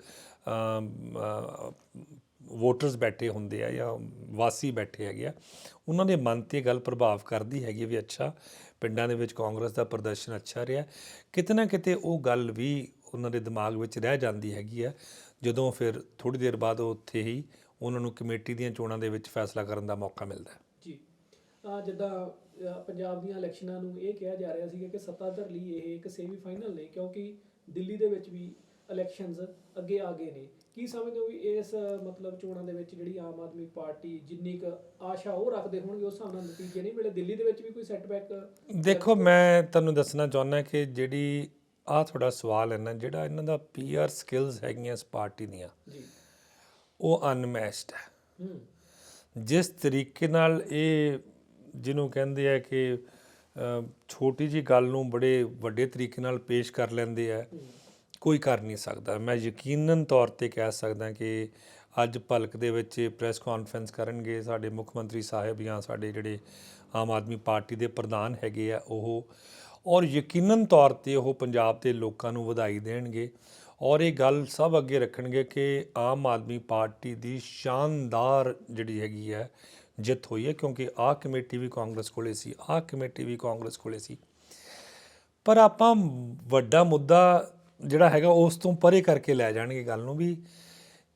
ਵੋਟਰਸ ਬੈਠੇ ਹੁੰਦੇ ਆ ਜਾਂ ਵਾਸੀ ਬੈਠੇ ਹੈਗੇ ਆ, ਉਹਨਾਂ ਦੇ ਮਨ ਤੇ ਗੱਲ ਪ੍ਰਭਾਵ ਕਰਦੀ ਹੈਗੀ ਵੀ ਅੱਛਾ, ਪਿੰਡਾਂ ਦੇ ਵਿੱਚ ਕਾਂਗਰਸ ਦਾ ਪ੍ਰਦਰਸ਼ਨ ਅੱਛਾ ਰਿਹਾ। ਕਿਤੇ ਨਾ ਕਿਤੇ ਉਹ ਗੱਲ ਵੀ ਉਹਨਾਂ ਦੇ ਦਿਮਾਗ ਵਿੱਚ ਰਹਿ ਜਾਂਦੀ ਹੈਗੀ ਆ ਜਦੋਂ ਫਿਰ ਥੋੜੀ ਦੇਰ ਬਾਅਦ ਉਹ ਉੱਥੇ ਹੀ ਉਹਨਾਂ ਨੂੰ ਕਮੇਟੀ ਦੀਆਂ ਚੋਣਾਂ ਦੇ ਵਿੱਚ ਫੈਸਲਾ ਕਰਨ ਦਾ ਮੌਕਾ ਮਿਲਦਾ ਹੈ। ਜੀ। ਆ ਜਿੱਦਾਂ ਅ, ਪੰਜਾਬ ਦੀਆਂ ਇਲੈਕਸ਼ਨਾਂ ਨੂੰ ਇਹ ਕਿਹਾ ਜਾ ਰਿਹਾ ਸੀਗਾ ਕਿ ਸੱਤਾਧਰ ਲਈ ਇਹ ਇੱਕ ਸੈਮੀ ਫਾਈਨਲ ਨੇ ਕਿਉਂਕਿ ਦਿੱਲੀ ਦੇ ਵਿੱਚ ਵੀ ਇਲੈਕਸ਼ਨਸ ਅੱਗੇ ਆ ਗਏ ਨੇ। ਕੀ ਸਮਝਦੇ ਹੋ ਵੀ ਇਸ ਮਤਲਬ ਚੋਣਾਂ ਦੇ ਵਿੱਚ ਜਿਹੜੀ ਆਮ ਆਦਮੀ ਪਾਰਟੀ ਜਿੰਨੀ ਕੁ ਆਸ਼ਾ ਉਹ ਰੱਖਦੇ ਹੋਣਗੇ ਉਸ ਹਿਸਾਬ ਨਾਲ ਨਤੀਜੇ ਨਹੀਂ ਮਿਲੇ? ਦਿੱਲੀ ਦੇ ਵਿੱਚ ਵੀ ਕੋਈ ਸੈਟਬੈਕ ਦੇਖੋ ਮੈਂ ਤੁਹਾਨੂੰ ਦੱਸਣਾ ਚਾਹੁੰਦਾ ਕਿ ਜਿਹੜੀ ਆ ਤੁਹਾਡਾ ਸਵਾਲ ਹੈ ਨਾ ਜਿਹੜਾ ਇਹਨਾਂ ਦਾ ਪੀਆਰ ਸਕਿੱਲਸ ਹੈਗੀਆਂ ਇਸ ਪਾਰਟੀ ਦੀਆਂ ਜੀ। ਉਹ ਅਨਮੈਚਡ ਹੈ। ਜਿਸ ਤਰੀਕੇ ਨਾਲ ਇਹ ਜਿਹਨੂੰ ਕਹਿੰਦੇ ਆ ਕਿ ਛੋਟੀ ਜੀ ਗੱਲ ਨੂੰ ਬੜੇ ਵੱਡੇ ਤਰੀਕੇ ਨਾਲ ਪੇਸ਼ ਕਰ ਲੈਂਦੇ ਆ ਕੋਈ ਕਰ ਨਹੀਂ ਸਕਦਾ। ਮੈਂ ਯਕੀਨਨ ਤੌਰ ਤੇ ਕਹਿ ਸਕਦਾ ਕਿ ਅੱਜ ਭਲਕ ਦੇ ਵਿੱਚ ਪ੍ਰੈਸ ਕਾਨਫਰੰਸ ਕਰਨਗੇ ਸਾਡੇ ਮੁੱਖ ਮੰਤਰੀ ਸਾਹਿਬ ਜਾਂ ਸਾਡੇ ਜਿਹੜੇ ਆਮ ਆਦਮੀ ਪਾਰਟੀ ਦੇ ਪ੍ਰਧਾਨ ਹੈਗੇ ਆ ਉਹ ਔਰ ਯਕੀਨਨ ਤੌਰ ਤੇ ਉਹ ਪੰਜਾਬ ਦੇ ਲੋਕਾਂ ਨੂੰ ਵਧਾਈ ਦੇਣਗੇ ਔਰ ਇਹ ਗੱਲ ਸਭ ਅੱਗੇ ਰੱਖਣਗੇ ਕਿ ਆਮ ਆਦਮੀ ਪਾਰਟੀ ਦੀ ਸ਼ਾਨਦਾਰ ਜਿਹੜੀ ਹੈਗੀ ਹੈ, ਜਿੱਤ ਹੋਈ ਹੈ, ਕਿਉਂਕਿ ਆਹ ਕਮੇਟੀ ਵੀ ਕਾਂਗਰਸ ਕੋਲੇ ਸੀ, ਆਹ ਕਮੇਟੀ ਵੀ ਕਾਂਗਰਸ ਕੋਲੇ ਸੀ। ਪਰ ਆਪਾਂ ਵੱਡਾ ਮੁੱਦਾ ਜਿਹੜਾ ਹੈਗਾ, ਉਸ ਤੋਂ ਪਰੇ ਕਰਕੇ ਲੈ ਜਾਣਗੇ ਗੱਲ ਨੂੰ ਵੀ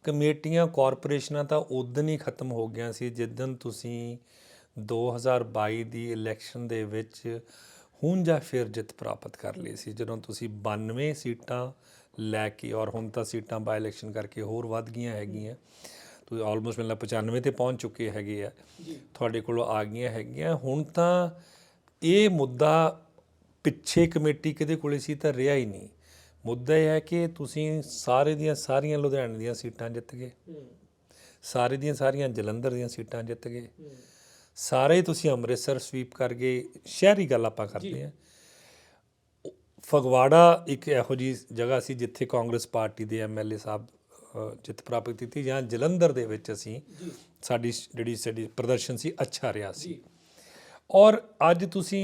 ਕਮੇਟੀਆਂ, ਕਾਰਪੋਰੇਸ਼ਨਾਂ ਤਾਂ ਉਦੋਂ ਹੀ ਖਤਮ ਹੋ ਗਈਆਂ ਸੀ ਜਿੱਦਨ ਤੁਸੀਂ 2022 ਦੀ ਇਲੈਕਸ਼ਨ ਦੇ ਵਿੱਚ ਹੁਣ ਜਾਂ ਫਿਰ ਜਿੱਤ ਪ੍ਰਾਪਤ ਕਰ ਲਈ ਸੀ ਜਦੋਂ ਤੁਸੀਂ 92 ਸੀਟਾਂ ਲੈ ਕੇ ਔਰ ਹੁਣ ਤਾਂ ਸੀਟਾਂ ਬਾਈ ਇਲੈਕਸ਼ਨ ਕਰਕੇ ਹੋਰ ਵੱਧ ਗਈਆਂ ਹੈਗੀਆਂ। ਤੁਸੀਂ ਆਲਮੋਸਟ ਮੈਨੂੰ ਲੱਗਦਾ 95 ਤੇ ਪਹੁੰਚ ਚੁੱਕੇ ਹੈਗੇ ਆ। ਤੁਹਾਡੇ ਕੋਲ ਆ ਗਈਆਂ ਹੈਗੀਆਂ। ਹੁਣ ਤਾਂ ਇਹ ਮੁੱਦਾ ਪਿੱਛੇ ਕਮੇਟੀ ਕਿਹਦੇ ਕੋਲੇ ਸੀ ਤਾਂ ਰਿਹਾ ਹੀ ਨਹੀਂ। ਮੁੱਦਾ ਇਹ ਹੈ ਕਿ ਤੁਸੀਂ ਸਾਰੇ ਦੀਆਂ ਸਾਰੀਆਂ ਲੁਧਿਆਣੇ ਦੀਆਂ ਸੀਟਾਂ ਜਿੱਤ ਗਏ। ਸਾਰੇ ਦੀਆਂ ਸਾਰੀਆਂ ਜਲੰਧਰ ਦੀਆਂ ਸੀਟਾਂ ਜਿੱਤ ਗਏ। ਸਾਰੇ ਤੁਸੀਂ ਅੰਮ੍ਰਿਤਸਰ ਸਵੀਪ ਕਰ ਗਏ ਸ਼ਹਿਰੀ ਗੱਲ ਆਪਾਂ ਕਰਦੇ ਹਾਂ। ਫਗਵਾੜਾ ਇੱਕ ਇਹੋ ਜੀ ਜਗ੍ਹਾ ਸੀ ਜਿੱਥੇ ਕਾਂਗਰਸ ਪਾਰਟੀ ਦੇ ਐਮਐਲਏ ਸਾਹਿਬ ਜਿੱਤ ਪ੍ਰਾਪਤ ਕੀਤੀ ਜਾਂ ਜਲੰਧਰ ਦੇ ਵਿੱਚ ਅਸੀਂ ਸਾਡੀ ਜਿਹੜੀ ਸਾਡੀ ਪ੍ਰਦਰਸ਼ਨ ਸੀ ਅੱਛਾ ਰਿਹਾ ਸੀ। ਔਰ ਅੱਜ ਤੁਸੀਂ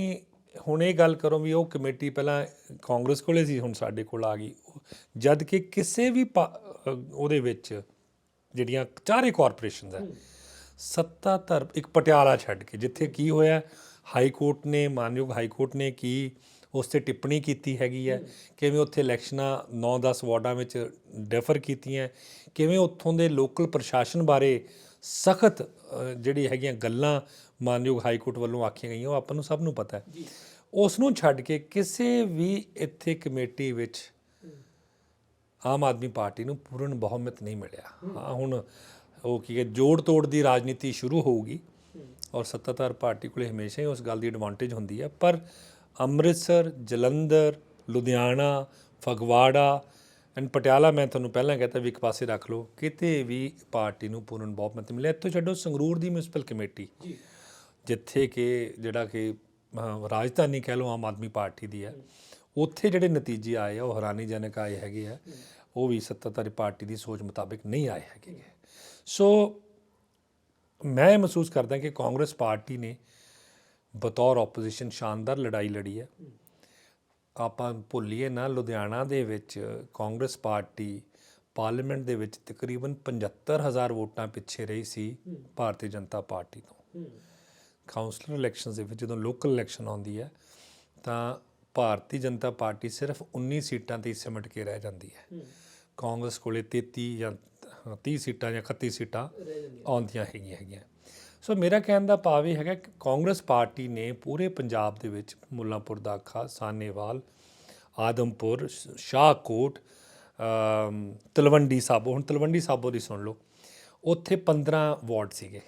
ਹੁਣ ਇਹ ਗੱਲ ਕਰੋ ਵੀ ਉਹ ਕਮੇਟੀ ਪਹਿਲਾਂ ਕਾਂਗਰਸ ਕੋਲੇ ਸੀ ਹੁਣ ਸਾਡੇ ਕੋਲ ਆ ਗਈ। ਜਦ ਕਿ ਕਿਸੇ ਵੀ ਉਹਦੇ ਵਿੱਚ ਜਿਹੜੀਆਂ ਚਾਰੇ ਕਾਰਪੋਰੇਸ਼ਨਸ ਹੈ। ਸੱਤਾ ਧਰ ਇੱਕ ਪਟਿਆਲਾ ਛੱਡ ਕੇ ਜਿੱਥੇ ਕੀ ਹੋਇਆ ਹਾਈ ਕੋਰਟ ਨੇ ਮਾਨਯੋਗ ਹਾਈ ਕੋਰਟ ਨੇ ਕੀ ਉਸ ਤੇ ਟਿੱਪਣੀ ਕੀਤੀ ਹੈਗੀ ਹੈ ਕਿਵੇਂ ਉੱਥੇ ਇਲੈਕਸ਼ਨਾਂ 9-10 ਵਾਰਡਾਂ ਵਿੱਚ ਡੈਫਰ ਕੀਤੀਆਂ ਕਿਵੇਂ ਉੱਥੋਂ ਦੇ ਲੋਕਲ ਪ੍ਰਸ਼ਾਸਨ ਬਾਰੇ ਸਖਤ ਜਿਹੜੀ ਹੈਗੀਆਂ ਗੱਲਾਂ ਮਾਨਯੋਗ ਹਾਈ ਕੋਰਟ ਵੱਲੋਂ ਆਖੀਆਂ ਗਈਆਂ ਉਹ ਆਪਾਂ ਨੂੰ ਸਭ ਨੂੰ ਪਤਾ ਹੈ। ਉਸ ਨੂੰ ਛੱਡ ਕੇ ਕਿਸੇ ਵੀ ਇੱਥੇ ਕਮੇਟੀ ਵਿੱਚ ਆਮ ਆਦਮੀ ਪਾਰਟੀ ਨੂੰ ਪੂਰਨ ਬਹੁਮਤ ਨਹੀਂ ਮਿਲਿਆ। ਹਾਂ ਹੁਣ ਉਹ ਕੀ ਹੈ ਜੋੜ ਤੋੜ ਦੀ ਰਾਜਨੀਤੀ ਸ਼ੁਰੂ ਹੋਊਗੀ ਔਰ ਸੱਤਾਧਾਰ ਪਾਰਟੀ ਕੋਲੇ ਹਮੇਸ਼ਾ ਹੀ ਉਸ ਗੱਲ ਦੀ ਐਡਵਾਂਟੇਜ ਹੁੰਦੀ ਹੈ। ਪਰ ਅੰਮ੍ਰਿਤਸਰ ਜਲੰਧਰ ਲੁਧਿਆਣਾ ਫਗਵਾੜਾ ਐਂਡ ਪਟਿਆਲਾ ਮੈਂ ਤੁਹਾਨੂੰ ਪਹਿਲਾਂ ਕਹਤਾ ਵੀ ਇੱਕ ਪਾਸੇ ਰੱਖ ਲਓ ਕਿਤੇ ਵੀ ਪਾਰਟੀ ਨੂੰ ਪੂਰਨ ਬਹੁਮਤ ਮਿਲਿਆ। ਇੱਥੋਂ ਛੱਡੋ ਸੰਗਰੂਰ ਦੀ ਮਿਊਨਿਸਪਲ ਕਮੇਟੀ ਜਿੱਥੇ ਕਿ ਜਿਹੜਾ ਕਿ ਰਾਜਧਾਨੀ ਕਹਿ ਲਓ ਆਮ ਆਦਮੀ ਪਾਰਟੀ ਦੀ ਹੈ। ਉੱਥੇ ਜਿਹੜੇ ਨਤੀਜੇ ਆਏ ਆ ਉਹ ਹੈਰਾਨੀਜਨਕ ਆਏ ਹੈਗੇ ਆ। ਉਹ ਵੀ ਸੱਤਾਧਾਰੀ ਪਾਰਟੀ ਦੀ ਸੋਚ ਮੁਤਾਬਿਕ ਨਹੀਂ ਆਏ ਹੈਗੇ। ਸੋ ਮੈਂ ਇਹ ਮਹਿਸੂਸ ਕਰਦਾ ਕਿ ਕਾਂਗਰਸ ਪਾਰਟੀ ਨੇ ਬਤੌਰ ਆਪੋਜੀਸ਼ਨ ਸ਼ਾਨਦਾਰ ਲੜਾਈ ਲੜੀ ਹੈ। ਆਪਾਂ ਭੁੱਲੀਏ ਨਾ ਲੁਧਿਆਣਾ ਦੇ ਵਿੱਚ ਕਾਂਗਰਸ ਪਾਰਟੀ ਪਾਰਲੀਮੈਂਟ ਦੇ ਵਿੱਚ ਤਕਰੀਬਨ 75000 ਵੋਟਾਂ ਪਿੱਛੇ ਰਹੀ ਸੀ ਭਾਰਤੀ ਜਨਤਾ ਪਾਰਟੀ ਤੋਂ। ਕਾਉਂਸਲਰ ਇਲੈਕਸ਼ਨਸ ਦੇ ਵਿੱਚ ਜਦੋਂ ਲੋਕਲ ਇਲੈਕਸ਼ਨ ਆਉਂਦੀ ਹੈ ਤਾਂ ਭਾਰਤੀ ਜਨਤਾ ਪਾਰਟੀ ਸਿਰਫ 19 ਸੀਟਾਂ ਤੇ ਸਿਮਟ ਕੇ ਰਹਿ ਜਾਂਦੀ ਹੂੰ। ਕਾਂਗਰਸ ਕੋਲੇ 33 ਜਾਂ 30 ਸੀਟਾਂ ਜਾਂ 31 ਸੀਟਾਂ ਆਉਂਦੀਆਂ ਹੈਗੀਆਂ ਹੈਗੀਆਂ। ਸੋ ਮੇਰਾ ਕਹਿਣ ਦਾ ਭਾਵ ਇਹ ਹੈਗਾ ਕਿ ਕਾਂਗਰਸ ਪਾਰਟੀ ਨੇ ਪੂਰੇ ਪੰਜਾਬ ਦੇ ਵਿੱਚ ਮੁੱਲਾਂਪੁਰ ਦਾਖਾ ਸਾਨੇਵਾਲ ਆਦਮਪੁਰ ਸ਼ਾਹਕੋਟ ਤਲਵੰਡੀ ਸਾਬੋ ਹੁਣ ਤਲਵੰਡੀ ਸਾਬੋ ਦੀ ਸੁਣ ਲਓ ਉੱਥੇ 15 ਵਾਰਡ ਸੀਗੇ।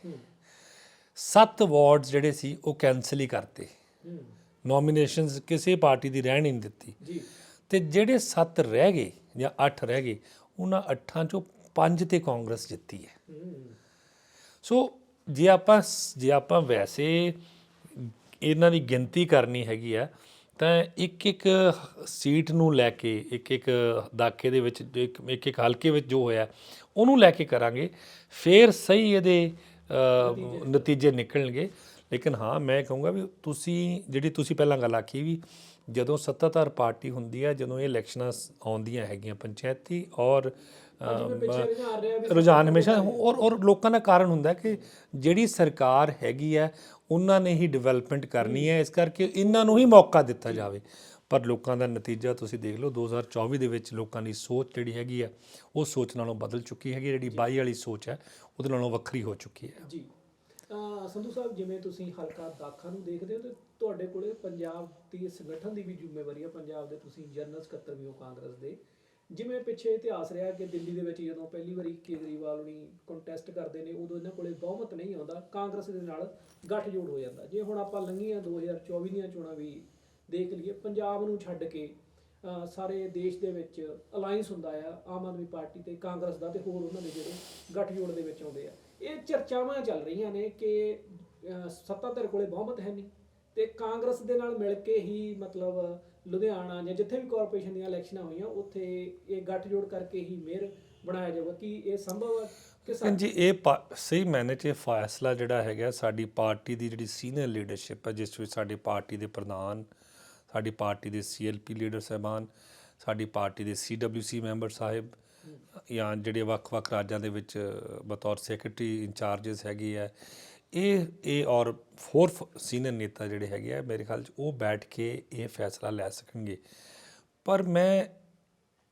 ਸੱਤ ਵਾਰਡ ਜਿਹੜੇ ਸੀ ਉਹ ਕੈਨਸਲ ਹੀ ਕਰਤੇ। ਹੂੰ। ਨੋਮੀਨੇਸ਼ਨਸ ਕਿਸੇ ਪਾਰਟੀ ਦੀ ਰਹਿਣ ਹੀ ਨਹੀਂ ਦਿੱਤੀ। ਜੀ। ਤੇ ਜਿਹੜੇ 7 ਰਹਿ ਗਏ ਜਾਂ 8 ਰਹਿ ਗਏ ਉਹਨਾਂ 8 ਚੋਂ 5 ਤੇ ਕਾਂਗਰਸ ਜਿੱਤੀ ਹੈ। ਸੋ ਜੇ ਆਪਾਂ ਜੇ ਆਪਾਂ ਵੈਸੇ ਇਹਨਾਂ ਦੀ ਗਿਣਤੀ ਕਰਨੀ ਹੈਗੀ ਆ ਤਾਂ ਇੱਕ ਇੱਕ ਸੀਟ ਨੂੰ ਲੈ ਕੇ ਇੱਕ ਇੱਕ ਦਾਖੇ ਦੇ ਵਿੱਚ ਇੱਕ ਇੱਕ ਇੱਕ ਹਲਕੇ ਵਿੱਚ ਜੋ ਹੋਇਆ ਉਹਨੂੰ ਲੈ ਕੇ ਕਰਾਂਗੇ। ਫੇਰ ਸਹੀ ਇਹਦੇ ਨਤੀਜੇ। ਨਿਕਲਣਗੇ। ਲੇਕਿਨ ਹਾਂ ਮੈਂ ਕਹੂੰਗਾ ਵੀ ਤੁਸੀਂ ਜਿਹੜੀ ਤੁਸੀਂ ਪਹਿਲਾਂ ਗੱਲ ਆਖੀ ਵੀ ਜਦੋਂ ਸੱਤਾਧਾਰ ਪਾਰਟੀ ਹੁੰਦੀ ਹੈ ਜਦੋਂ ਇਹ ਇਲੈਕਸ਼ਨਾਂ ਆਉਂਦੀਆਂ ਹੈਗੀਆਂ ਪੰਚਾਇਤੀ ਔਰ ਰੁਝਾਨ ਹਮੇਸ਼ਾ ਔਰ ਔਰ ਲੋਕਾਂ ਦਾ ਕਾਰਨ ਹੁੰਦਾ ਕਿ ਜਿਹੜੀ ਸਰਕਾਰ ਹੈਗੀ ਹੈ ਉਹਨਾਂ ਨੇ ਹੀ ਡਿਵੈਲਪਮੈਂਟ ਕਰਨੀ ਹੈ ਇਸ ਕਰਕੇ ਇਹਨਾਂ ਨੂੰ ਹੀ ਮੌਕਾ ਦਿੱਤਾ ਜਾਵੇ। ਪਰ ਲੋਕਾਂ ਦਾ ਨਤੀਜਾ ਤੁਸੀਂ ਦੇਖ ਲਓ 2024 ਦੇ ਵਿੱਚ ਲੋਕਾਂ ਦੀ ਸੋਚ ਜਿਹੜੀ ਹੈਗੀ ਹੈ ਉਹ ਸੋਚ ਨਾਲੋਂ ਬਦਲ ਚੁੱਕੀ ਹੈਗੀ ਜਿਹੜੀ 22 ਵਾਲੀ ਸੋਚ ਹੈ ਉਹਦੇ ਨਾਲੋਂ ਵੱਖਰੀ ਹੋ ਚੁੱਕੀ ਹੈ। ਜੀ। ਸੰਧੂ ਸਾਹਿਬ ਜਿਵੇਂ ਤੁਸੀਂ ਹਲਕਾ ਦਾਖਾ ਨੂੰ ਦੇਖਦੇ ਹੋ ਤੇ ਤੁਹਾਡੇ ਕੋਲੇ ਪੰਜਾਬ ਦੀ ਸੰਗਠਨ ਦੀ ਵੀ ਜ਼ਿੰਮੇਵਾਰੀ ਹੈ ਪੰਜਾਬ ਦੇ ਤੁਸੀਂ ਜਨਰਲ ਸਕੱਤਰ ਵੀ ਹੋ ਕਾਂਗਰਸ ਦੇ। ਜਿਵੇਂ ਪਿੱਛੇ ਇਤਿਹਾਸ ਰਿਹਾ ਕਿ ਦਿੱਲੀ ਦੇ ਵਿੱਚ ਜਦੋਂ ਪਹਿਲੀ ਵਾਰੀ ਕੇਜਰੀਵਾਲ ਹੁਣੀ ਕੰਟੈਸਟ ਕਰਦੇ ਨੇ, ਉਦੋਂ ਇਹਨਾਂ ਕੋਲੇ ਬਹੁਮਤ ਨਹੀਂ ਆਉਂਦਾ, ਕਾਂਗਰਸ ਦੇ ਨਾਲ ਗੱਠਜੋੜ ਹੋ ਜਾਂਦਾ। ਜੇ ਹੁਣ ਆਪਾਂ ਲੰਘੀਆਂ 2024 ਦੀਆਂ ਚੋਣਾਂ ਵੀ ਦੇਖ ਲਈਏ, ਪੰਜਾਬ ਨੂੰ ਛੱਡ ਕੇ ਸਾਰੇ ਦੇਸ਼ ਦੇ ਵਿੱਚ ਅਲਾਈਅੰਸ ਹੁੰਦਾ ਆ, ਆਮ ਆਦਮੀ ਪਾਰਟੀ ਤੇ ਕਾਂਗਰਸ ਦਾ ਤੇ ਹੋਰ ਉਹਨਾਂ ਦੇ ਜਿਹੜੇ ਗੱਠਜੋੜ ਦੇ ਵਿੱਚ ਆਉਂਦੇ ਆ। ਇਹ ਚਰਚਾਵਾਂ ਚੱਲ ਰਹੀਆਂ ਨੇ ਕਿ, ਅਹ ਸੱਤਾਧਰ ਕੋਲੇ ਬਹੁਮਤ ਹੈ ਨਹੀਂ। ਤੇ ਕਾਂਗਰਸ ਦੇ ਨਾਲ ਮਿਲ ਕੇ ਹੀ ਮਤਲਬ ਲੁਧਿਆਣਾ ਜਾਂ ਜਿੱਥੇ ਵੀ ਕਾਰਪੋਰੇਸ਼ਨ ਦੀਆਂ ਇਲੈਕਸ਼ਨਾਂ ਹੋਈਆਂ ਉੱਥੇ ਇਹ ਗੱਠਜੋੜ ਕਰਕੇ ਹੀ ਮੇਅਰ ਬਣਾਇਆ ਜਾਊਗਾ। ਕਿ ਇਹ ਸੰਭਵ ਹੈ ਕਿ ਜੀ ਇਹ ਸਹੀ ਮੈਨੇ ਚ ਫੈਸਲਾ ਜਿਹੜਾ ਹੈਗਾ ਸਾਡੀ ਪਾਰਟੀ ਦੀ ਜਿਹੜੀ ਸੀਨੀਅਰ ਲੀਡਰਸ਼ਿਪ ਹੈ ਜਿਸ ਵਿੱਚ ਸਾਡੀ ਪਾਰਟੀ ਦੇ ਪ੍ਰਧਾਨ ਸਾਡੀ ਪਾਰਟੀ ਦੇ ਸੀਐਲਪੀ ਲੀਡਰ ਸਾਹਿਬਾਨ ਸਾਡੀ ਪਾਰਟੀ ਦੇ ਸੀਡਬਲਯੂਸੀ ਮੈਂਬਰ ਸਾਹਿਬ ਜਾਂ ਜਿਹੜੇ ਵੱਖ-ਵੱਖ ਰਾਜਾਂ ਦੇ ਵਿੱਚ ਬਤੌਰ ਸੈਕਟਰੀ ਇੰਚਾਰजेस ਹੈਗੇ ਆ ਇਹ ਇਹ ਔਰ ਹੋਰ ਸੀਨੀਅਰ ਨੇਤਾ ਜਿਹੜੇ ਹੈਗੇ ਆ, ਮੇਰੇ ਖਿਆਲ ਚ ਉਹ ਬੈਠ ਕੇ ਇਹ ਫੈਸਲਾ ਲੈ ਸਕਣਗੇ। ਪਰ ਮੈਂ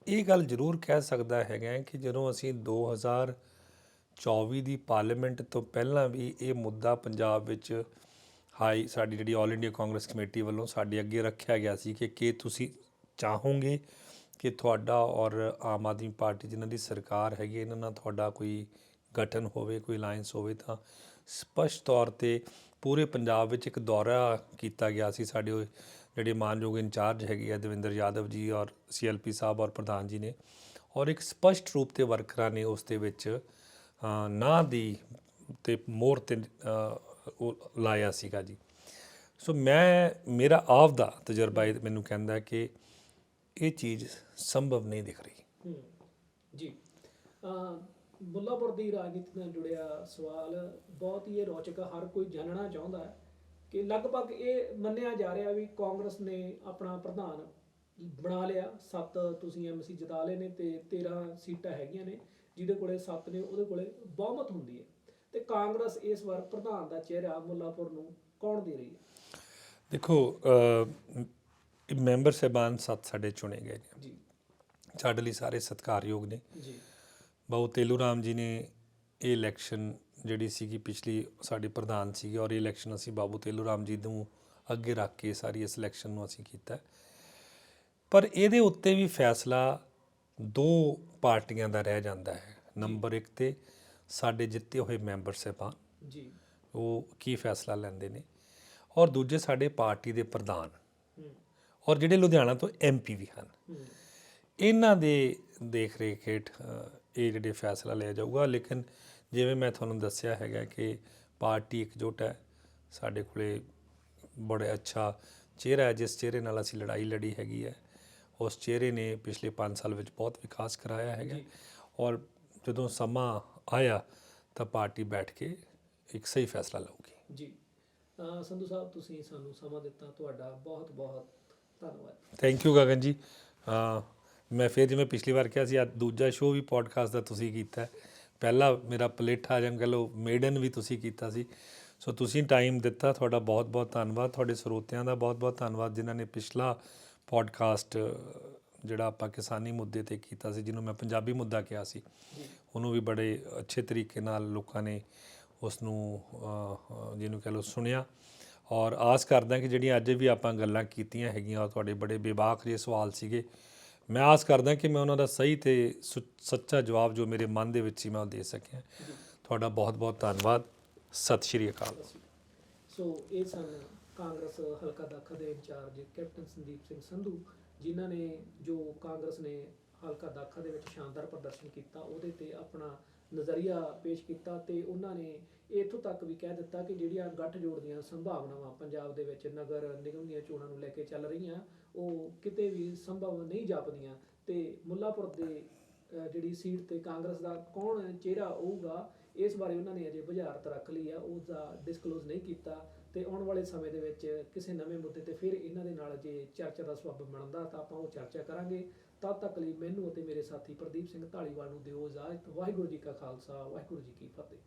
ਇਹ ਗੱਲ ਜ਼ਰੂਰ ਕਹਿ ਸਕਦਾ ਹੈਗਾ ਕਿ ਜਦੋਂ ਅਸੀਂ 2024 ਦੀ ਪਾਰਲੀਮੈਂਟ ਤੋਂ ਪਹਿਲਾਂ ਵੀ ਇਹ ਮੁੱਦਾ ਪੰਜਾਬ ਵਿੱਚ ਹਾਈ, ਸਾਡੀ ਜਿਹੜੀ ਆਲ ਇੰਡੀਆ ਕਾਂਗਰਸ ਕਮੇਟੀ ਵੱਲੋਂ ਸਾਡੇ ਅੱਗੇ ਰੱਖਿਆ ਗਿਆ ਸੀ ਕਿ ਕੀ ਤੁਸੀਂ ਚਾਹੋਗੇ ਕਿ ਤੁਹਾਡਾ ਔਰ ਆਮ ਆਦਮੀ ਪਾਰਟੀ ਜਿਨ੍ਹਾਂ ਦੀ ਸਰਕਾਰ ਹੈਗੀ ਇਹਨਾਂ ਨਾਲ ਤੁਹਾਡਾ ਕੋਈ ਗਠਨ ਹੋਵੇ, ਕੋਈ ਅਲਾਈਅੰਸ ਹੋਵੇ, ਤਾਂ ਸਪਸ਼ਟ ਤੌਰ ਤੇ ਪੂਰੇ ਪੰਜਾਬ ਵਿੱਚ ਇੱਕ ਦੌਰਾ ਕੀਤਾ ਗਿਆ ਸੀ। ਸਾਡੇ ਉਹ ਜਿਹੜੇ ਮਾਨਯੋਗ ਇੰਚਾਰਜ ਹੈਗੇ ਆ ਦਵਿੰਦਰ ਯਾਦਵ ਜੀ ਔਰ ਸੀਐਲਪੀ ਸਾਹਿਬ ਔਰ ਪ੍ਰਧਾਨ ਜੀ ਨੇ ਔਰ ਇੱਕ ਸਪਸ਼ਟ ਰੂਪ ਤੇ ਵਰਕਰਾਂ ਨੇ ਉਸ ਦੇ ਵਿੱਚ ਅ, ਨਾ ਦੀ ਤੇ ਮੋਰ ਤੇ ਉਹ ਲਾਇਆ ਸੀਗਾ ਜੀ। ਸੋ ਮੈਂ ਮੇਰਾ ਆਪ ਦਾ ਤਜਰਬਾ ਇਹ ਮੈਨੂੰ ਕਹਿੰਦਾ ਕਿ ਇਹ ਚੀਜ਼ ਸੰਭਵ ਨਹੀਂ ਦਿਖ ਰਹੀ। ਜੀ। ਮੁੱਲਾਪੁਰ ਦੀ ਰਾਜਨੀਤੀ ਨਾਲ ਜੁੜਿਆ ਸਵਾਲ ਬਹੁਤ ਹੀ ਰੌਚਕ ਹਰ ਕੋਈ ਜਾਣਨਾ ਚਾਹੁੰਦਾ ਹੈ ਕਿ ਲਗਭਗ ਇਹ ਮੰਨਿਆ ਜਾ ਰਿਹਾ ਵੀ ਕਾਂਗਰਸ ਨੇ ਆਪਣਾ ਪ੍ਰਧਾਨ ਬਣਾ ਲਿਆ ਸੱਤ ਤੁਸੀਂ ਐਮਸੀ ਜਿਤਾ ਲਏ ਨੇ ਤੇ 13 ਸੀਟਾਂ ਹੈਗੀਆਂ ਨੇ ਜਿਹਦੇ ਕੋਲੇ ਸੱਤ ਨੇ ਉਹਦੇ ਕੋਲੇ ਬਹੁਮਤ ਹੁੰਦੀ ਹੈ। ਤੇ ਕਾਂਗਰਸ ਇਸ ਵਾਰ ਪ੍ਰਧਾਨ ਦਾ ਚਿਹਰਾ ਮੁੱਲਾਪੁਰ ਨੂੰ ਕੌਣ ਦੇ ਰਹੀ ਹੈ? ਦੇਖੋ ਮੈਂਬਰ ਸਾਹਿਬਾਨ ਸੱਤ ਸਾਡੇ ਚੁਣੇ ਗਏ ਨੇ। ਜੀ। ਸਾਡੇ ਲਈ ਸਾਰੇ ਸਤਿਕਾਰਯੋਗ ਨੇ। ਜੀ। ਬਾਊ ਤੇਲੂ ਰਾਮ ਜੀ ਨੇ ਇਹ ਇਲੈਕਸ਼ਨ ਜਿਹੜੀ ਸੀਗੀ ਪਿਛਲੀ ਸਾਡੀ ਪ੍ਰਧਾਨ ਸੀਗੀ ਔਰ ਇਹ ਇਲੈਕਸ਼ਨ ਅਸੀਂ ਬਾਬੂ ਤੇਲੂ ਰਾਮ ਜੀ ਨੂੰ ਅੱਗੇ ਰੱਖ ਕੇ ਸਾਰੀ ਇਸ ਇਲੈਕਸ਼ਨ ਨੂੰ ਅਸੀਂ ਕੀਤਾ। ਪਰ ਇਹਦੇ ਉੱਤੇ ਵੀ ਫੈਸਲਾ ਦੋ ਪਾਰਟੀਆਂ ਦਾ ਰਹਿ ਜਾਂਦਾ ਹੈ। ਨੰਬਰ 1 ਤੇ ਸਾਡੇ ਜਿੱਤੇ ਹੋਏ ਮੈਂਬਰ ਸਾਹਿਬਾਨ। ਜੀ। ਉਹ ਕੀ ਫੈਸਲਾ ਲੈਂਦੇ ਨੇ ਔਰ ਦੂਜੇ ਸਾਡੇ ਪਾਰਟੀ ਦੇ ਪ੍ਰਧਾਨ। ਔਰ ਜਿਹੜੇ ਲੁਧਿਆਣਾ ਤੋਂ ਐਮਪੀ ਵੀ ਹਨ। ਇਹਨਾਂ ਦੇ ਦੇਖ ਰੇਖ ਹੇਠ ਇਹ ਜਿਹੜੇ ਫੈਸਲਾ ਲਿਆ ਜਾਊਗਾ। ਲੇਕਿਨ ਜਿਵੇਂ ਮੈਂ ਤੁਹਾਨੂੰ ਦੱਸਿਆ ਹੈਗਾ ਕਿ ਪਾਰਟੀ ਇਕਜੁੱਟ ਹੈ ਸਾਡੇ ਕੋਲੇ ਬੜਾ ਅੱਛਾ ਚਿਹਰਾ ਹੈ ਜਿਸ ਚਿਹਰੇ ਨਾਲ ਅਸੀਂ ਲੜਾਈ ਲੜੀ ਹੈਗੀ ਹੈ। ਉਸ ਚਿਹਰੇ ਨੇ ਪਿਛਲੇ 5 ਸਾਲ ਵਿੱਚ ਬਹੁਤ ਵਿਕਾਸ ਕਰਾਇਆ ਹੈਗਾ। ਔਰ ਜਦੋਂ ਸਮਾਂ ਆਇਆ ਤਾਂ ਪਾਰਟੀ ਬੈਠ ਕੇ ਇੱਕ ਸਹੀ ਫੈਸਲਾ ਲਊਗੀ। ਜੀ। ਸੰਧੂ ਸਾਹਿਬ ਤੁਸੀਂ ਸਾਨੂੰ ਸਮਾਂ ਦਿੱਤਾ ਤੁਹਾਡਾ ਬਹੁਤ ਬਹੁਤ ਧੰਨਵਾਦ। ਥੈਂਕ ਯੂ ਗਗਨ ਜੀ। ਮੈਂ ਫਿਰ ਜਿਵੇਂ ਪਿਛਲੀ ਵਾਰ ਕਿਹਾ ਸੀ ਅੱਜ ਦੂਜਾ ਸ਼ੋਅ ਵੀ ਪੋਡਕਾਸਟ ਦਾ ਤੁਸੀਂ ਕੀਤਾ ਪਹਿਲਾ ਮੇਰਾ ਪਲੇਠਾ ਜਾਂ ਕਹ ਲਓ ਮੇਡਨ ਵੀ ਤੁਸੀਂ ਕੀਤਾ ਸੀ। ਸੋ ਤੁਸੀਂ ਟਾਈਮ ਦਿੱਤਾ, ਤੁਹਾਡਾ ਬਹੁਤ ਬਹੁਤ ਧੰਨਵਾਦ। ਤੁਹਾਡੇ ਸਰੋਤਿਆਂ ਦਾ ਬਹੁਤ ਬਹੁਤ ਧੰਨਵਾਦ, ਜਿਨ੍ਹਾਂ ਨੇ ਪਿਛਲਾ ਪੋਡਕਾਸਟ ਜਿਹੜਾ ਆਪਾਂ ਕਿਸਾਨੀ ਮੁੱਦੇ ਤੇ ਕੀਤਾ ਸੀ, ਜਿਹਨੂੰ ਮੈਂ ਪੰਜਾਬੀ ਮੁੱਦਾ ਕਿਹਾ ਸੀ। ਉਹਨੂੰ ਵੀ ਬੜੇ ਅੱਛੇ ਤਰੀਕੇ ਨਾਲ ਲੋਕਾਂ ਨੇ ਉਸ ਨੂੰ ਜਿਹਨੂੰ ਕਹ ਲਓ ਸੁਣਿਆ। ਔਰ ਆਸ ਕਰਦਾ ਕਿ ਜਿਹੜੀਆਂ ਅੱਜ ਵੀ ਆਪਾਂ ਗੱਲਾਂ ਕੀਤੀਆਂ ਹੈਗੀਆਂ ਔਰ ਤੁਹਾਡੇ ਬੜੇ ਬੇਬਾਕ ਜਿਹੇ ਸਵਾਲ ਸੀਗੇ। ਮੈਂ ਆਸ ਕਰਦਾ ਕਿ ਮੈਂ ਉਹਨਾਂ ਦਾ ਸਹੀ ਤੇ ਸੁ- ਸੱਚਾ ਜਵਾਬ ਜੋ ਮੇਰੇ ਮਨ ਦੇ ਵਿੱਚ ਸੀ, ਮੈਂ ਉਹ ਦੇ ਸਕਿਆ। ਤੁਹਾਡਾ ਬਹੁਤ ਬਹੁਤ ਧੰਨਵਾਦ। ਸਤਿ ਸ਼੍ਰੀ ਅਕਾਲ। ਸੋ, ਇਹ ਸਨ ਕਾਂਗਰਸ ਹਲਕਾ ਦਾਖਾ ਦੇ ਇੰਚਾਰਜ ਕੈਪਟਨ ਸੰਦੀਪ ਸਿੰਘ ਸੰਧੂ, ਜਿਨ੍ਹਾਂ ਨੇ ਜੋ ਕਾਂਗਰਸ ਨੇ ਹਲਕਾ ਦਾਖਾ ਦੇ ਵਿੱਚ ਸ਼ਾਨਦਾਰ ਪ੍ਰਦਰਸ਼ਨ ਕੀਤਾ, ਉਹਦੇ ਤੇ ਆਪਣਾ ਨਜ਼ਰੀਆ ਪੇਸ਼ ਕੀਤਾ ਤੇ ਉਹਨਾਂ ਨੇ ਇੱਥੋਂ ਤੱਕ ਵੀ ਕਹਿ ਦਿੱਤਾ ਕਿ ਜਿਹੜੀਆਂ ਗੱਠਜੋੜ ਦੀਆਂ ਸੰਭਾਵਨਾਵਾਂ ਪੰਜਾਬ ਦੇ ਵਿੱਚ ਨਗਰ ਨਿਗਮ ਦੀਆਂ ਚੋਣਾਂ ਨੂੰ ਲੈ ਕੇ ਚੱਲ ਰਹੀਆਂ ਉਹ ਕਿਤੇ ਵੀ ਸੰਭਵ ਨਹੀਂ ਜਾਪਦੀਆਂ। ਤੇ ਮੁੱਲਾਪੁਰ ਦੇ ਜਿਹੜੀ ਸੀਟ ਤੇ ਕਾਂਗਰਸ ਦਾ ਕੌਣ ਚਿਹਰਾ ਹੋਊਗਾ, ਇਸ ਬਾਰੇ ਉਹਨਾਂ ਨੇ ਅਜੇ ਬੁਝਾਰਤ ਰੱਖ ਲਈ ਆ ਉਸ ਦਾ ਡਿਸਕਲੋਜ਼ ਨਹੀਂ ਕੀਤਾ। ਤੇ ਆਉਣ ਵਾਲੇ ਸਮੇਂ ਦੇ ਵਿੱਚ ਕਿਸੇ ਨਵੇਂ ਮੁੱਦੇ ਤੇ ਫਿਰ ਇਹਨਾਂ ਦੇ ਨਾਲ ਜੇ ਚਰਚਾ ਦਾ ਸਬਬ ਬਣਦਾ ਤਾਂ ਆਪਾਂ ਉਹ ਚਰਚਾ ਕਰਾਂਗੇ। ਤਦ ਤੱਕ ਲਈ ਮੈਨੂੰ ਅਤੇ ਮੇਰੇ ਸਾਥੀ ਪ੍ਰਦੀਪ ਸਿੰਘ ਢਾਲੀਵਾਲ ਨੂੰ ਦਿਓ ਇਜਾਜ਼ਤ। ਵਾਹਿਗੁਰੂ ਜੀ ਕਾ ਖਾਲਸਾ, ਵਾਹਿਗੁਰੂ ਜੀ ਕੀ ਫਤਿਹ।